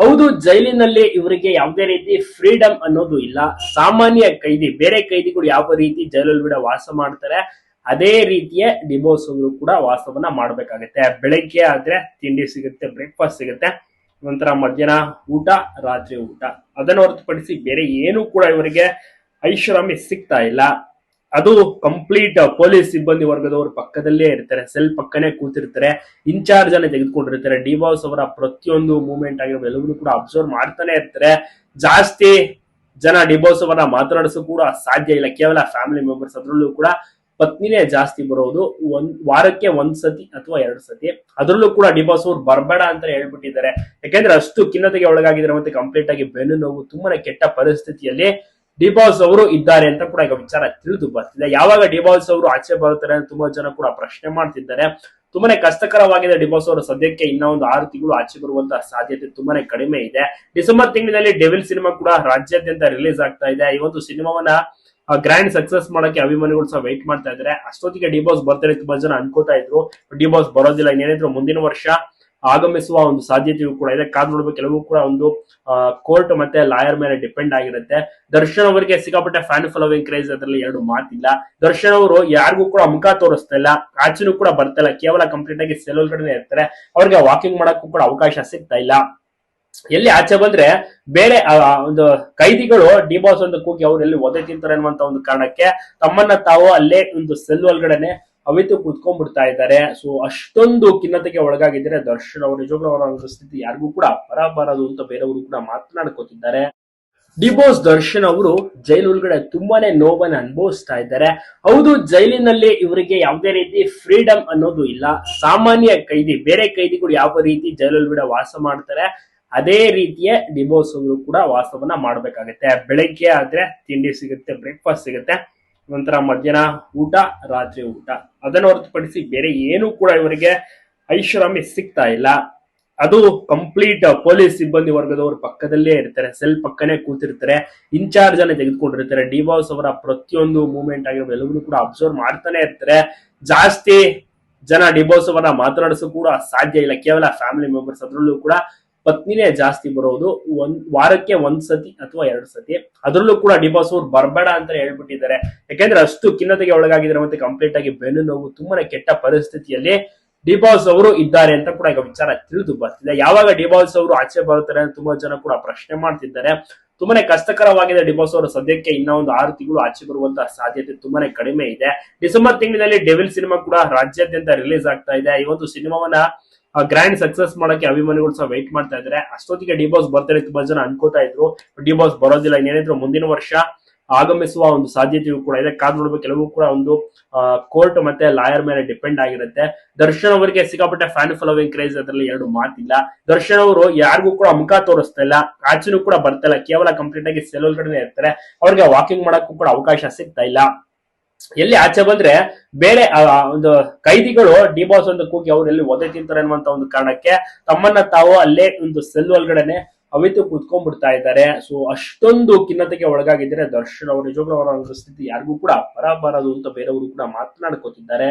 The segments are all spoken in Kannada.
ಹೌದು, ಜೈಲಿನಲ್ಲಿ ಇವರಿಗೆ ಯಾವುದೇ ರೀತಿ ಫ್ರೀಡಮ್ ಅನ್ನೋದು ಇಲ್ಲ. ಸಾಮಾನ್ಯ ಕೈದಿ, ಬೇರೆ ಕೈದಿಗಳು ಯಾವ ರೀತಿ ಜೈಲಲ್ಲಿ ಬಿಡ ವಾಸ ಮಾಡ್ತಾರೆ, ಅದೇ ರೀತಿಯ ಡಿಬೋಸ್ ಅವರು ಕೂಡ ವಾಸವನ್ನ ಮಾಡ್ಬೇಕಾಗತ್ತೆ. ಬೆಳಗ್ಗೆ ಆದ್ರೆ ತಿಂಡಿ ಸಿಗುತ್ತೆ ಬ್ರೇಕ್ಫಾಸ್ಟ್ ಸಿಗುತ್ತೆ, ನಂತರ ಮಧ್ಯಾಹ್ನ ಊಟ, ರಾತ್ರಿ ಊಟ. ಅದನ್ನು ಹೊರತುಪಡಿಸಿ ಬೇರೆ ಏನು ಕೂಡ ಇವರಿಗೆ ಐಷಾರಾಮಿ ಸಿಗ್ತಾ ಇಲ್ಲ. ಅದು ಕಂಪ್ಲೀಟ್ ಪೊಲೀಸ್ ಸಿಬ್ಬಂದಿ ವರ್ಗದವರು ಪಕ್ಕದಲ್ಲೇ ಇರ್ತಾರೆ ಸೆಲ್ ಪಕ್ಕನೆ ಕೂತಿರ್ತಾರೆ ಇನ್ಚಾರ್ಜ್ ಅನ್ನ ತೆಗೆದುಕೊಂಡಿರ್ತಾರೆ. ಡಿ ಬಾಸ್ ಅವರ ಪ್ರತಿಯೊಂದು ಮೂವ್ಮೆಂಟ್ ಆಗಿರೋ ಎಲ್ಲವನ್ನೂ ಕೂಡ ಅಬ್ಸರ್ವ್ ಮಾಡ್ತಾನೆ ಇರ್ತಾರೆ. ಜಾಸ್ತಿ ಜನ ಡಿಬೋಸ್ ಅವರ ಮಾತನಾಡಿಸೋ ಕೂಡ ಸಾಧ್ಯ ಇಲ್ಲ. ಕೇವಲ ಫ್ಯಾಮಿಲಿ ಮೆಂಬರ್ಸ್ ಅದರಲ್ಲೂ ಕೂಡ ಪತ್ನಿನೇ ಜಾಸ್ತಿ ಬರೋದು. ಒಂದ್, ವಾರಕ್ಕೆ ಒಂದ್ ಸತಿ ಅಥವಾ ಎರಡು ಸತಿ. ಅದರಲ್ಲೂ ಕೂಡ ಡಿಬೋಸ್ ಅವ್ರು ಬರಬೇಡ ಅಂತ ಹೇಳ್ಬಿಟ್ಟಿದ್ದಾರೆ. ಯಾಕೆಂದ್ರೆ ಅಷ್ಟು ಖಿನ್ನತೆಗೆ ಒಳಗಾಗಿದ್ದಾರೆ ಮತ್ತೆ ಕಂಪ್ಲೀಟ್ ಆಗಿ ಬೆನ್ನು ನೋವು ತುಂಬಾನೇ ಕೆಟ್ಟ ಪರಿಸ್ಥಿತಿಯಲ್ಲಿ ಡಿಬಾಸ್ ಅವರು ಇದ್ದಾರೆ ಅಂತ ಕೂಡ ಈಗ ವಿಚಾರ ತಿಳಿದು ಬರ್ತಿದೆ. ಯಾವಾಗ ಡಿಬಾಸ್ ಅವರು ಆಚೆ ಬರುತ್ತಾರೆ ಅಂತ ತುಂಬಾ ಜನ ಕೂಡ ಪ್ರಶ್ನೆ ಮಾಡ್ತಿದ್ದಾರೆ. ತುಂಬಾನೇ ಕಷ್ಟಕರವಾಗಿದೆ ಡಿಬಾಸ್ ಅವರು ಸದ್ಯಕ್ಕೆ ಇನ್ನ ಒಂದು ಆರು ತಿಂಗಳು ಆಚೆ ಬರುವಂತಹ ಸಾಧ್ಯತೆ ತುಂಬಾನೇ ಕಡಿಮೆ ಇದೆ. ಡಿಸೆಂಬರ್ ತಿಂಗಳಿನಲ್ಲಿ ಡೆವಿಲ್ ಸಿನಿಮಾ ಕೂಡ ರಾಜ್ಯಾದ್ಯಂತ ರಿಲೀಸ್ ಆಗ್ತಾ ಇದೆ. ಈ ಒಂದು ಸಿನಿಮಾವನ್ನ ಗ್ರ್ಯಾಂಡ್ ಸಕ್ಸಸ್ ಮಾಡಕ್ಕೆ ಅಭಿಮಾನಿಗಳು ಸಹ ವೆಯ್ಟ್ ಮಾಡ್ತಾ ಇದ್ದಾರೆ. ಅಷ್ಟೊತ್ತಿಗೆ ಡಿಬಾಸ್ ಬರ್ತಾರೆ ತುಂಬಾ ಜನ ಅನ್ಕೋತಾ ಇದ್ರು. ಡಿಬಾಸ್ ಬರೋದಿಲ್ಲ. ಇನ್ನೇನಿದ್ರು ಮುಂದಿನ ವರ್ಷ ಆಗಮಿಸುವ ಒಂದು ಸಾಧ್ಯತೆಯೂ ಕೂಡ ಇದೆ. ಕಾದ್ ನೋಡಬೇಕು, ಕೆಲವು ಕೂಡ ಒಂದು ಕೋರ್ಟ್ ಮತ್ತೆ ಲಾಯರ್ ಮೇಲೆ ಡಿಪೆಂಡ್ ಆಗಿರುತ್ತೆ. ದರ್ಶನ್ ಅವರಿಗೆ ಸಿಕ್ಕಾಪಟ್ಟೆ ಫ್ಯಾನ್ ಫಾಲೋವಿಂಗ್ ಕ್ರೇಜ್ ಅದರಲ್ಲಿ ಎರಡು ಮಾತಿಲ್ಲ. ದರ್ಶನ್ ಅವರು ಯಾರಿಗೂ ಕೂಡ ಮುಖ ತೋರಿಸ್ತಾ ಇಲ್ಲ. ಆಚೆನೂ ಕೂಡ ಬರ್ತಾ ಇಲ್ಲ. ಕೇವಲ ಕಂಪ್ಲೀಟ್ ಆಗಿ ಸೆಲ್ ಒಳಗಡೆ ಇರ್ತಾರೆ. ಅವ್ರಿಗೆ ವಾಕಿಂಗ್ ಮಾಡಕ್ಕೂ ಕೂಡ ಅವಕಾಶ ಸಿಗ್ತಾ ಇಲ್ಲ. ಎಲ್ಲಿ ಆಚೆ ಬಂದ್ರೆ ಬೇರೆ ಒಂದು ಕೈದಿಗಳು ಡಿಬಾಸ್ ಒಂದು ಕೂಗಿ ಅವ್ರು ಎಲ್ಲಿ ಒದೆ ತಿಂತಾರೆ ಅನ್ನುವಂತ ಒಂದು ಕಾರಣಕ್ಕೆ ತಮ್ಮನ್ನ ತಾವು ಅಲ್ಲೇ ಒಂದು ಸೆಲ್ ಒಳಗಡೆನೆ ಅವಿತು ಕುತ್ಕೊಂಡ್ಬಿಡ್ತಾ ಇದ್ದಾರೆ. ಸೊ ಅಷ್ಟೊಂದು ಖಿನ್ನತೆಗೆ ಒಳಗಾಗಿದ್ದಾರೆ ದರ್ಶನ್ ಅವರು ನಿಜವಾಗ್ಲೂ ಅವರ ಸ್ಥಿತಿ ಯಾರಿಗೂ ಕೂಡ ಬರಬಾರದು ಅಂತ ಬೇರೆಯವರು ಕೂಡ ಮಾತನಾಡ್ಕೋತಿದ್ದಾರೆ. ಡಿಬೋಸ್ ದರ್ಶನ್ ಅವರು ಜೈಲ್ ಒಳಗಡೆ ತುಂಬಾನೇ ನೋವನ್ನ ಅನುಭವಿಸ್ತಾ ಇದ್ದಾರೆ. ಹೌದು, ಜೈಲಿನಲ್ಲಿ ಇವರಿಗೆ ಯಾವುದೇ ರೀತಿ ಫ್ರೀಡಮ್ ಅನ್ನೋದು ಇಲ್ಲ. ಸಾಮಾನ್ಯ ಕೈದಿ, ಬೇರೆ ಕೈದಿಗಳು ಯಾವ ರೀತಿ ಜೈಲಲ್ಲಿ ಬಿಡ ವಾಸ ಮಾಡ್ತಾರೆ, ಅದೇ ರೀತಿಯ ಡಿಬೋಸ್ ಅವರು ಕೂಡ ವಾಸವನ್ನ ಮಾಡ್ಬೇಕಾಗತ್ತೆ. ಬೆಳಗ್ಗೆ ಆದ್ರೆ ತಿಂಡಿ ಸಿಗುತ್ತೆ ಬ್ರೇಕ್ಫಾಸ್ಟ್ ಸಿಗುತ್ತೆ. ನಂತರ ಮಧ್ಯಾಹ್ನ ಊಟ, ರಾತ್ರಿ ಊಟ. ಅದನ್ನು ಹೊರತುಪಡಿಸಿ ಬೇರೆ ಏನು ಕೂಡ ಇವರಿಗೆ ಐಷಾರಾಮಿ ಸಿಗ್ತಾ ಇಲ್ಲ. ಅದು ಕಂಪ್ಲೀಟ್ ಪೊಲೀಸ್ ಸಿಬ್ಬಂದಿ ವರ್ಗದವರು ಪಕ್ಕದಲ್ಲೇ ಇರ್ತಾರೆ. ಸೆಲ್ ಪಕ್ಕನೆ ಕೂತಿರ್ತಾರೆ. ಇನ್ಚಾರ್ಜ್ ಅನ್ನ ತೆಗೆದುಕೊಂಡಿರ್ತಾರೆ. ಡಿವಾಸ್ ಅವರ ಪ್ರತಿಯೊಂದು ಮೂವ್ಮೆಂಟ್ ಆಗಿರೋ ಎಲ್ಲವನ್ನೂ ಕೂಡ ಅಬ್ಸರ್ವ್ ಮಾಡ್ತಾನೆ ಇರ್ತಾರೆ. ಜಾಸ್ತಿ ಜನ ಡಿಬೋಸ್ ಅವರ ಮಾತನಾಡಿಸೋ ಕೂಡ ಸಾಧ್ಯ ಇಲ್ಲ. ಕೇವಲ ಫ್ಯಾಮಿಲಿ ಮೆಂಬರ್ಸ್ ಅದರಲ್ಲೂ ಕೂಡ ಪತ್ನಿನೇ ಜಾಸ್ತಿ ಬರೋದು ಒಂದ್, ವಾರಕ್ಕೆ ಒಂದ್ ಸತಿ ಅಥವಾ ಎರಡು ಸತಿ. ಅದರಲ್ಲೂ ಕೂಡ ಡಿಬಾಸ್ ಅವ್ರು ಬರಬೇಡ ಅಂತ ಹೇಳ್ಬಿಟ್ಟಿದ್ದಾರೆ. ಯಾಕೆಂದ್ರೆ ಅಷ್ಟು ಖಿನ್ನತೆಗೆ ಒಳಗಾಗಿದ್ದಾರೆ ಮತ್ತೆ ಕಂಪ್ಲೀಟ್ ಆಗಿ ಬೆನ್ನು ನೋವು ತುಂಬಾನೇ ಕೆಟ್ಟ ಪರಿಸ್ಥಿತಿಯಲ್ಲಿ ಡಿಬಾಸ್ ಅವರು ಇದ್ದಾರೆ ಅಂತ ಕೂಡ ಈಗ ವಿಚಾರ ತಿಳಿದು ಬರ್ತಿದೆ. ಯಾವಾಗ ಡಿಬಾಸ್ ಅವರು ಆಚೆ ಬರುತ್ತಾರೆ ಅಂತ ತುಂಬಾ ಜನ ಕೂಡ ಪ್ರಶ್ನೆ ಮಾಡ್ತಿದ್ದಾರೆ. ತುಂಬಾನೇ ಕಷ್ಟಕರವಾಗಿದೆ ಡಿಬಾಸ್ ಅವರು. ಸದ್ಯಕ್ಕೆ ಇನ್ನ ಒಂದು ಆರು ತಿಂಗಳು ಆಚೆ ಬರುವಂತಹ ಸಾಧ್ಯತೆ ತುಂಬಾನೇ ಕಡಿಮೆ ಇದೆ. ಡಿಸೆಂಬರ್ ತಿಂಗಳಿನಲ್ಲಿ ಡೆವಿಲ್ ಸಿನಿಮಾ ಕೂಡ ರಾಜ್ಯಾದ್ಯಂತ ರಿಲೀಸ್ ಆಗ್ತಾ ಇದೆ. ಈ ಒಂದು ಸಿನಿಮಾವನ್ನ ಗ್ರ್ಯಾಂಡ್ ಸಕ್ಸಸ್ ಮಾಡಕ್ಕೆ ಅಭಿಮಾನಿಗಳು ಸಹ ವೆಯ್ಟ್ ಮಾಡ್ತಾ ಇದ್ದಾರೆ. ಅಷ್ಟೊತ್ತಿಗೆ ಡಿಬಾಸ್ ಬರ್ತಾರೆ ತುಂಬಾ ಜನ ಅನ್ಕೋತಾ ಇದ್ರು. ಡಿಬಾಸ್ ಬರೋದಿಲ್ಲ, ಇನ್ನೇನಿದ್ರು ಮುಂದಿನ ವರ್ಷ ಆಗಮಿಸುವ ಒಂದು ಸಾಧ್ಯತೆಯೂ ಕೂಡ ಇದೆ. ಕಾದ್ ನೋಡ್ಬೇಕು, ಕೆಲವು ಕೂಡ ಒಂದು ಕೋರ್ಟ್ ಮತ್ತೆ ಲಾಯರ್ ಮೇಲೆ ಡಿಪೆಂಡ್ ಆಗಿರುತ್ತೆ. ದರ್ಶನ್ ಅವರಿಗೆ ಸಿಕ್ಕಾಪಟ್ಟೆ ಫ್ಯಾನ್ ಫಾಲೋವಿಂಗ್ ಕ್ರೇಜ್ ಅದರಲ್ಲಿ ಎರಡು ಮಾತಿಲ್ಲ. ದರ್ಶನ್ ಅವರು ಯಾರಿಗೂ ಕೂಡ ಮುಖ ತೋರಿಸ್ತಾ ಇಲ್ಲ. ಆಚೆನೂ ಕೂಡ ಬರ್ತಾ ಇಲ್ಲ. ಕೇವಲ ಕಂಪ್ಲೀಟ್ ಆಗಿ ಸೆಲ್ ಒಳಗಡೆ ಇರ್ತಾರೆ. ಅವ್ರಿಗೆ ವಾಕಿಂಗ್ ಮಾಡೋಕ್ಕೂ ಕೂಡ ಅವಕಾಶ ಸಿಗ್ತಾ ಇಲ್ಲ. ಎಲ್ಲಿ ಆಚೆ ಬಂದ್ರೆ ಬೇರೆ ಒಂದು ಕೈದಿಗಳು ಡಿಬಾಸ್ ಒಂದು ಕೂಗಿ ಅವ್ರು ಎಲ್ಲಿ ಒದೆ ತಿಂತಾರೆ ಅನ್ನುವಂತ ಒಂದು ಕಾರಣಕ್ಕೆ ತಮ್ಮನ್ನ ತಾವು ಅಲ್ಲೇ ಒಂದು ಸೆಲ್ ಒಳಗಡೆನೆ ಅವಿತು ಕುತ್ಕೊಂಡ್ಬಿಡ್ತಾ ಇದ್ದಾರೆ. ಸೊ ಅಷ್ಟೊಂದು ಖಿನ್ನತೆಗೆ ಒಳಗಾಗಿದ್ದಾರೆ ದರ್ಶನ್ ಅವರು, ನಿಜವಾಗ್ಲೂ ಅವರ ಒಂದು ಸ್ಥಿತಿ ಯಾರಿಗೂ ಕೂಡ ಬರಬಾರದು ಅಂತ ಬೇರೆಯವರು ಕೂಡ ಮಾತನಾಡ್ಕೋತಿದ್ದಾರೆ.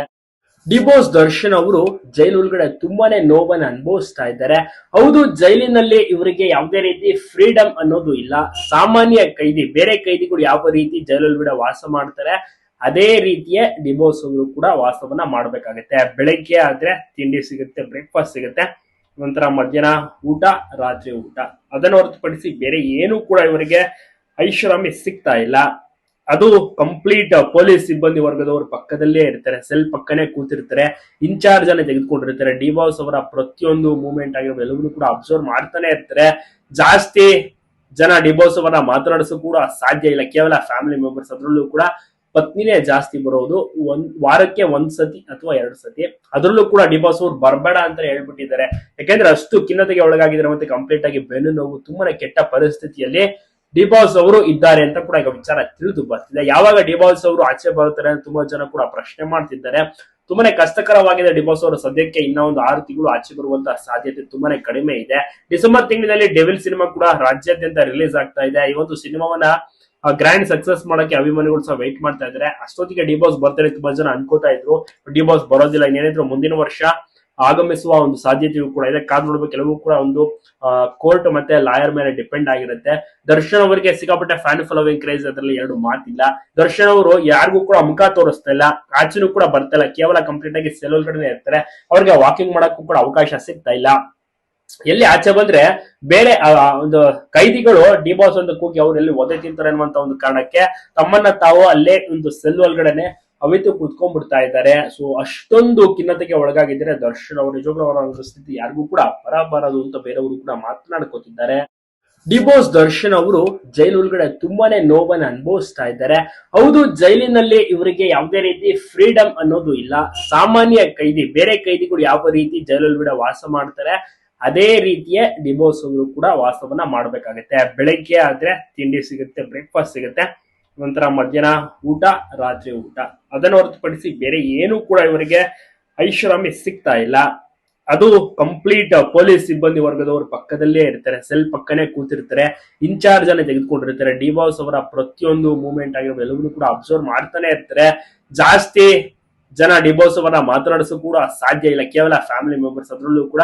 ಡಿಬೋಸ್ ದರ್ಶನ್ ಅವರು ಜೈಲ್ ಒಳಗಡೆ ತುಂಬಾನೇ ನೋವನ್ನು ಅನುಭವಿಸ್ತಾ ಇದ್ದಾರೆ. ಹೌದು, ಜೈಲಿನಲ್ಲಿ ಇವರಿಗೆ ಯಾವುದೇ ರೀತಿ ಫ್ರೀಡಮ್ ಅನ್ನೋದು ಇಲ್ಲ. ಸಾಮಾನ್ಯ ಕೈದಿ, ಬೇರೆ ಕೈದಿಗಳು ಯಾವ ರೀತಿ ಜೈಲಲ್ಲಿ ಬಿಡ ವಾಸ ಮಾಡ್ತಾರೆ ಅದೇ ರೀತಿಯ ಡಿಬೋಸ್ ಅವರು ಕೂಡ ವಾಸವನ್ನ ಮಾಡ್ಬೇಕಾಗುತ್ತೆ. ಬೆಳಗ್ಗೆ ಆದ್ರೆ ತಿಂಡಿ ಸಿಗುತ್ತೆ ಬ್ರೇಕ್ಫಾಸ್ಟ್ ಸಿಗುತ್ತೆ. ನಂತರ ಮಧ್ಯಾಹ್ನ ಊಟ, ರಾತ್ರಿ ಊಟ. ಅದನ್ನು ಹೊರತುಪಡಿಸಿ ಬೇರೆ ಏನು ಕೂಡ ಇವರಿಗೆ ಐಷಾರಾಮಿ ಸಿಗ್ತಾ ಇಲ್ಲ. ಅದು ಕಂಪ್ಲೀಟ್ ಪೊಲೀಸ್ ಸಿಬ್ಬಂದಿ ವರ್ಗದವರು ಪಕ್ಕದಲ್ಲೇ ಇರ್ತಾರೆ. ಸೆಲ್ ಪಕ್ಕನೆ ಕೂತಿರ್ತಾರೆ. ಇನ್ಚಾರ್ಜ್ ಅನ್ನ ತೆಗೆದುಕೊಂಡಿರ್ತಾರೆ. ಡಿಬಾಸ್ ಅವರ ಪ್ರತಿಯೊಂದು ಮೂವ್ಮೆಂಟ್ ಆಗಿರೋ ಎಲ್ಲವನ್ನೂ ಕೂಡ ಅಬ್ಸರ್ವ್ ಮಾಡ್ತಾನೆ ಇರ್ತಾರೆ. ಜಾಸ್ತಿ ಜನ ಡಿಬೋಸ್ ಅವರನ್ನ ಮಾತನಾಡಿಸೋ ಕೂಡ ಸಾಧ್ಯ ಇಲ್ಲ. ಕೇವಲ ಫ್ಯಾಮಿಲಿ ಮೆಂಬರ್ಸ್ ಅದರಲ್ಲೂ ಕೂಡ ಪತ್ನಿನೇ ಜಾಸ್ತಿ ಬರೋದು ಒಂದ್, ವಾರಕ್ಕೆ ಒಂದ್ ಸತಿ ಅಥವಾ ಎರಡು ಸತಿ. ಅದರಲ್ಲೂ ಕೂಡ ಡಿಬಾಸ್ ಅವ್ರು ಬರಬೇಡ ಅಂತ ಹೇಳ್ಬಿಟ್ಟಿದ್ದಾರೆ. ಯಾಕೆಂದ್ರೆ ಅಷ್ಟು ಖಿನ್ನತೆಗೆ ಒಳಗಾಗಿದ್ದಾರೆ ಮತ್ತೆ ಕಂಪ್ಲೀಟ್ ಆಗಿ ಬೆನ್ನು ನೋವು ತುಂಬಾನೇ ಕೆಟ್ಟ ಪರಿಸ್ಥಿತಿಯಲ್ಲಿ ಡಿಬಾಸ್ ಅವರು ಇದ್ದಾರೆ ಅಂತ ಕೂಡ ಈಗ ವಿಚಾರ ತಿಳಿದು ಬರ್ತಿದೆ. ಯಾವಾಗ ಡಿಬಾಸ್ ಅವರು ಆಚೆ ಬರುತ್ತಾರೆ ಅಂತ ತುಂಬಾ ಜನ ಕೂಡ ಪ್ರಶ್ನೆ ಮಾಡ್ತಿದ್ದಾರೆ. ತುಂಬಾನೇ ಕಷ್ಟಕರವಾಗಿದೆ ಡಿಬಾಸ್ ಅವರು. ಸದ್ಯಕ್ಕೆ ಇನ್ನ ಒಂದು ಆರು ತಿಂಗಳು ಆಚೆ ಬರುವಂತಹ ಸಾಧ್ಯತೆ ತುಂಬಾನೇ ಕಡಿಮೆ ಇದೆ. ಡಿಸೆಂಬರ್ ತಿಂಗಳಿನಲ್ಲಿ ಡೆವಿಲ್ ಸಿನಿಮಾ ಕೂಡ ರಾಜ್ಯಾದ್ಯಂತ ರಿಲೀಸ್ ಆಗ್ತಾ ಇದೆ. ಈ ಒಂದು ಸಿನಿಮಾವನ್ನ ಗ್ರ್ಯಾಂಡ್ ಸಕ್ಸಸ್ ಮಾಡಕ್ಕೆ ಅಭಿಮಾನಿಗಳು ಸಹ ವೆಯ್ಟ್ ಮಾಡ್ತಾ ಇದ್ದಾರೆ. ಅಷ್ಟೊತ್ತಿಗೆ ಡಿಬಾಸ್ ಬರ್ತಾರೆ ತುಂಬಾ ಜನ ಅನ್ಕೋತಾ ಇದ್ರು. ಡಿಬಾಸ್ ಬರೋದಿಲ್ಲ ಇನ್ನೇನಿದ್ರು ಮುಂದಿನ ವರ್ಷ ಆಗಮಿಸುವ ಒಂದು ಸಾಧ್ಯತೆಯೂ ಕೂಡ ಇದೆ. ಕಾದ್ ನೋಡ್ಬೇಕು, ಕೆಲವು ಕೂಡ ಒಂದು ಕೋರ್ಟ್ ಮತ್ತೆ ಲಾಯರ್ ಮೇಲೆ ಡಿಪೆಂಡ್ ಆಗಿರುತ್ತೆ. ದರ್ಶನ್ ಅವರಿಗೆ ಸಿಕ್ಕಾಪಟ್ಟೆ ಫ್ಯಾನ್ ಫಾಲೋವಿಂಗ್ ಕ್ರೇಜ್ ಅದರಲ್ಲಿ ಎರಡು ಮಾತಿಲ್ಲ. ದರ್ಶನ್ ಅವರು ಯಾರಿಗೂ ಕೂಡ ಮುಖ ತೋರಿಸ್ತಾ ಇಲ್ಲ. ಆಚೆನೂ ಕೂಡ ಬರ್ತಾ ಇಲ್ಲ. ಕೇವಲ ಕಂಪ್ಲೀಟ್ ಆಗಿ ಸೆಲ್ ಒಳಗಡೆ ಇರ್ತಾರೆ. ಅವ್ರಿಗೆ ವಾಕಿಂಗ್ ಮಾಡೋಕ್ಕೂ ಕೂಡ ಅವಕಾಶ ಸಿಗ್ತಾ ಇಲ್ಲ. ಎಲ್ಲಿ ಆಚೆ ಬಂದ್ರೆ ಬೇರೆ ಒಂದು ಕೈದಿಗಳು, ಡಿ ಬಾಸ್ ಒಂದು ಕೂಗಿ ಅವ್ರು ಎಲ್ಲಿ ಒದೆ ತಿಂತಾರೆ ಅನ್ನುವಂತ ಒಂದು ಕಾರಣಕ್ಕೆ ತಮ್ಮನ್ನ ತಾವು ಅಲ್ಲೇ ಒಂದು ಸೆಲ್ ಒಳಗಡೆನೆ ಅವಿತು ಕುತ್ಕೊಂಡ್ಬಿಡ್ತಾ ಇದ್ದಾರೆ. ಸೊ ಅಷ್ಟೊಂದು ಖಿನ್ನತೆಗೆ ಒಳಗಾಗಿದ್ದಾರೆ ದರ್ಶನ್ ಅವರು, ನಿಜವಾಗ್ಲೂ ಅವರ ಒಂದು ಸ್ಥಿತಿ ಯಾರಿಗೂ ಕೂಡ ಬರಬಾರದು ಅಂತ ಬೇರೆಯವರು ಕೂಡ ಮಾತನಾಡ್ಕೋತಿದ್ದಾರೆ. ಡಿಬೋಸ್ ದರ್ಶನ್ ಅವರು ಜೈಲ್ ಒಳಗಡೆ ತುಂಬಾನೇ ನೋವನ್ನು ಅನುಭವಿಸ್ತಾ ಇದ್ದಾರೆ. ಹೌದು, ಜೈಲಿನಲ್ಲಿ ಇವರಿಗೆ ಯಾವುದೇ ರೀತಿ ಫ್ರೀಡಮ್ ಅನ್ನೋದು ಇಲ್ಲ. ಸಾಮಾನ್ಯ ಕೈದಿ, ಬೇರೆ ಕೈದಿಗಳು ಯಾವ ರೀತಿ ಜೈಲ್ ಒಳಗಡೆ ವಾಸ ಮಾಡ್ತಾರೆ ಅದೇ ರೀತಿಯ ಡಿಬೋಸ್ ಅವರು ಕೂಡ ವಾಸವನ್ನ ಮಾಡ್ಬೇಕಾಗತ್ತೆ. ಬೆಳಗ್ಗೆ ಆದ್ರೆ ತಿಂಡಿ ಸಿಗುತ್ತೆ ಬ್ರೇಕ್ಫಾಸ್ಟ್ ಸಿಗುತ್ತೆ. ನಂತರ ಮಧ್ಯಾಹ್ನ ಊಟ, ರಾತ್ರಿ ಊಟ. ಅದನ್ನು ಹೊರತುಪಡಿಸಿ ಬೇರೆ ಏನು ಕೂಡ ಇವರಿಗೆ ಐಷಾರಾಮಿ ಸಿಗ್ತಾ ಇಲ್ಲ. ಅದು ಕಂಪ್ಲೀಟ್ ಪೊಲೀಸ್ ಸಿಬ್ಬಂದಿ ವರ್ಗದವರು ಪಕ್ಕದಲ್ಲೇ ಇರ್ತಾರೆ. ಸೆಲ್ ಪಕ್ಕನೇ ಕೂತಿರ್ತಾರೆ. ಇನ್ಚಾರ್ಜ್ ಅನ್ನ ತೆಗೆದುಕೊಂಡಿರ್ತಾರೆ. ಡಿಬಾಸ್ ಅವರ ಪ್ರತಿಯೊಂದು ಮೂವ್ಮೆಂಟ್ ಆಗಿರೋ ಎಲ್ಲವನ್ನೂ ಕೂಡ ಅಬ್ಸರ್ವ್ ಮಾಡ್ತಾನೆ ಇರ್ತಾರೆ. ಜಾಸ್ತಿ ಜನ ಡಿಬೋಸ್ ಅವರ ಮಾತನಾಡಿಸೋ ಕೂಡ ಸಾಧ್ಯ ಇಲ್ಲ. ಕೇವಲ ಫ್ಯಾಮಿಲಿ ಮೆಂಬರ್ಸ್ ಅದರಲ್ಲೂ ಕೂಡ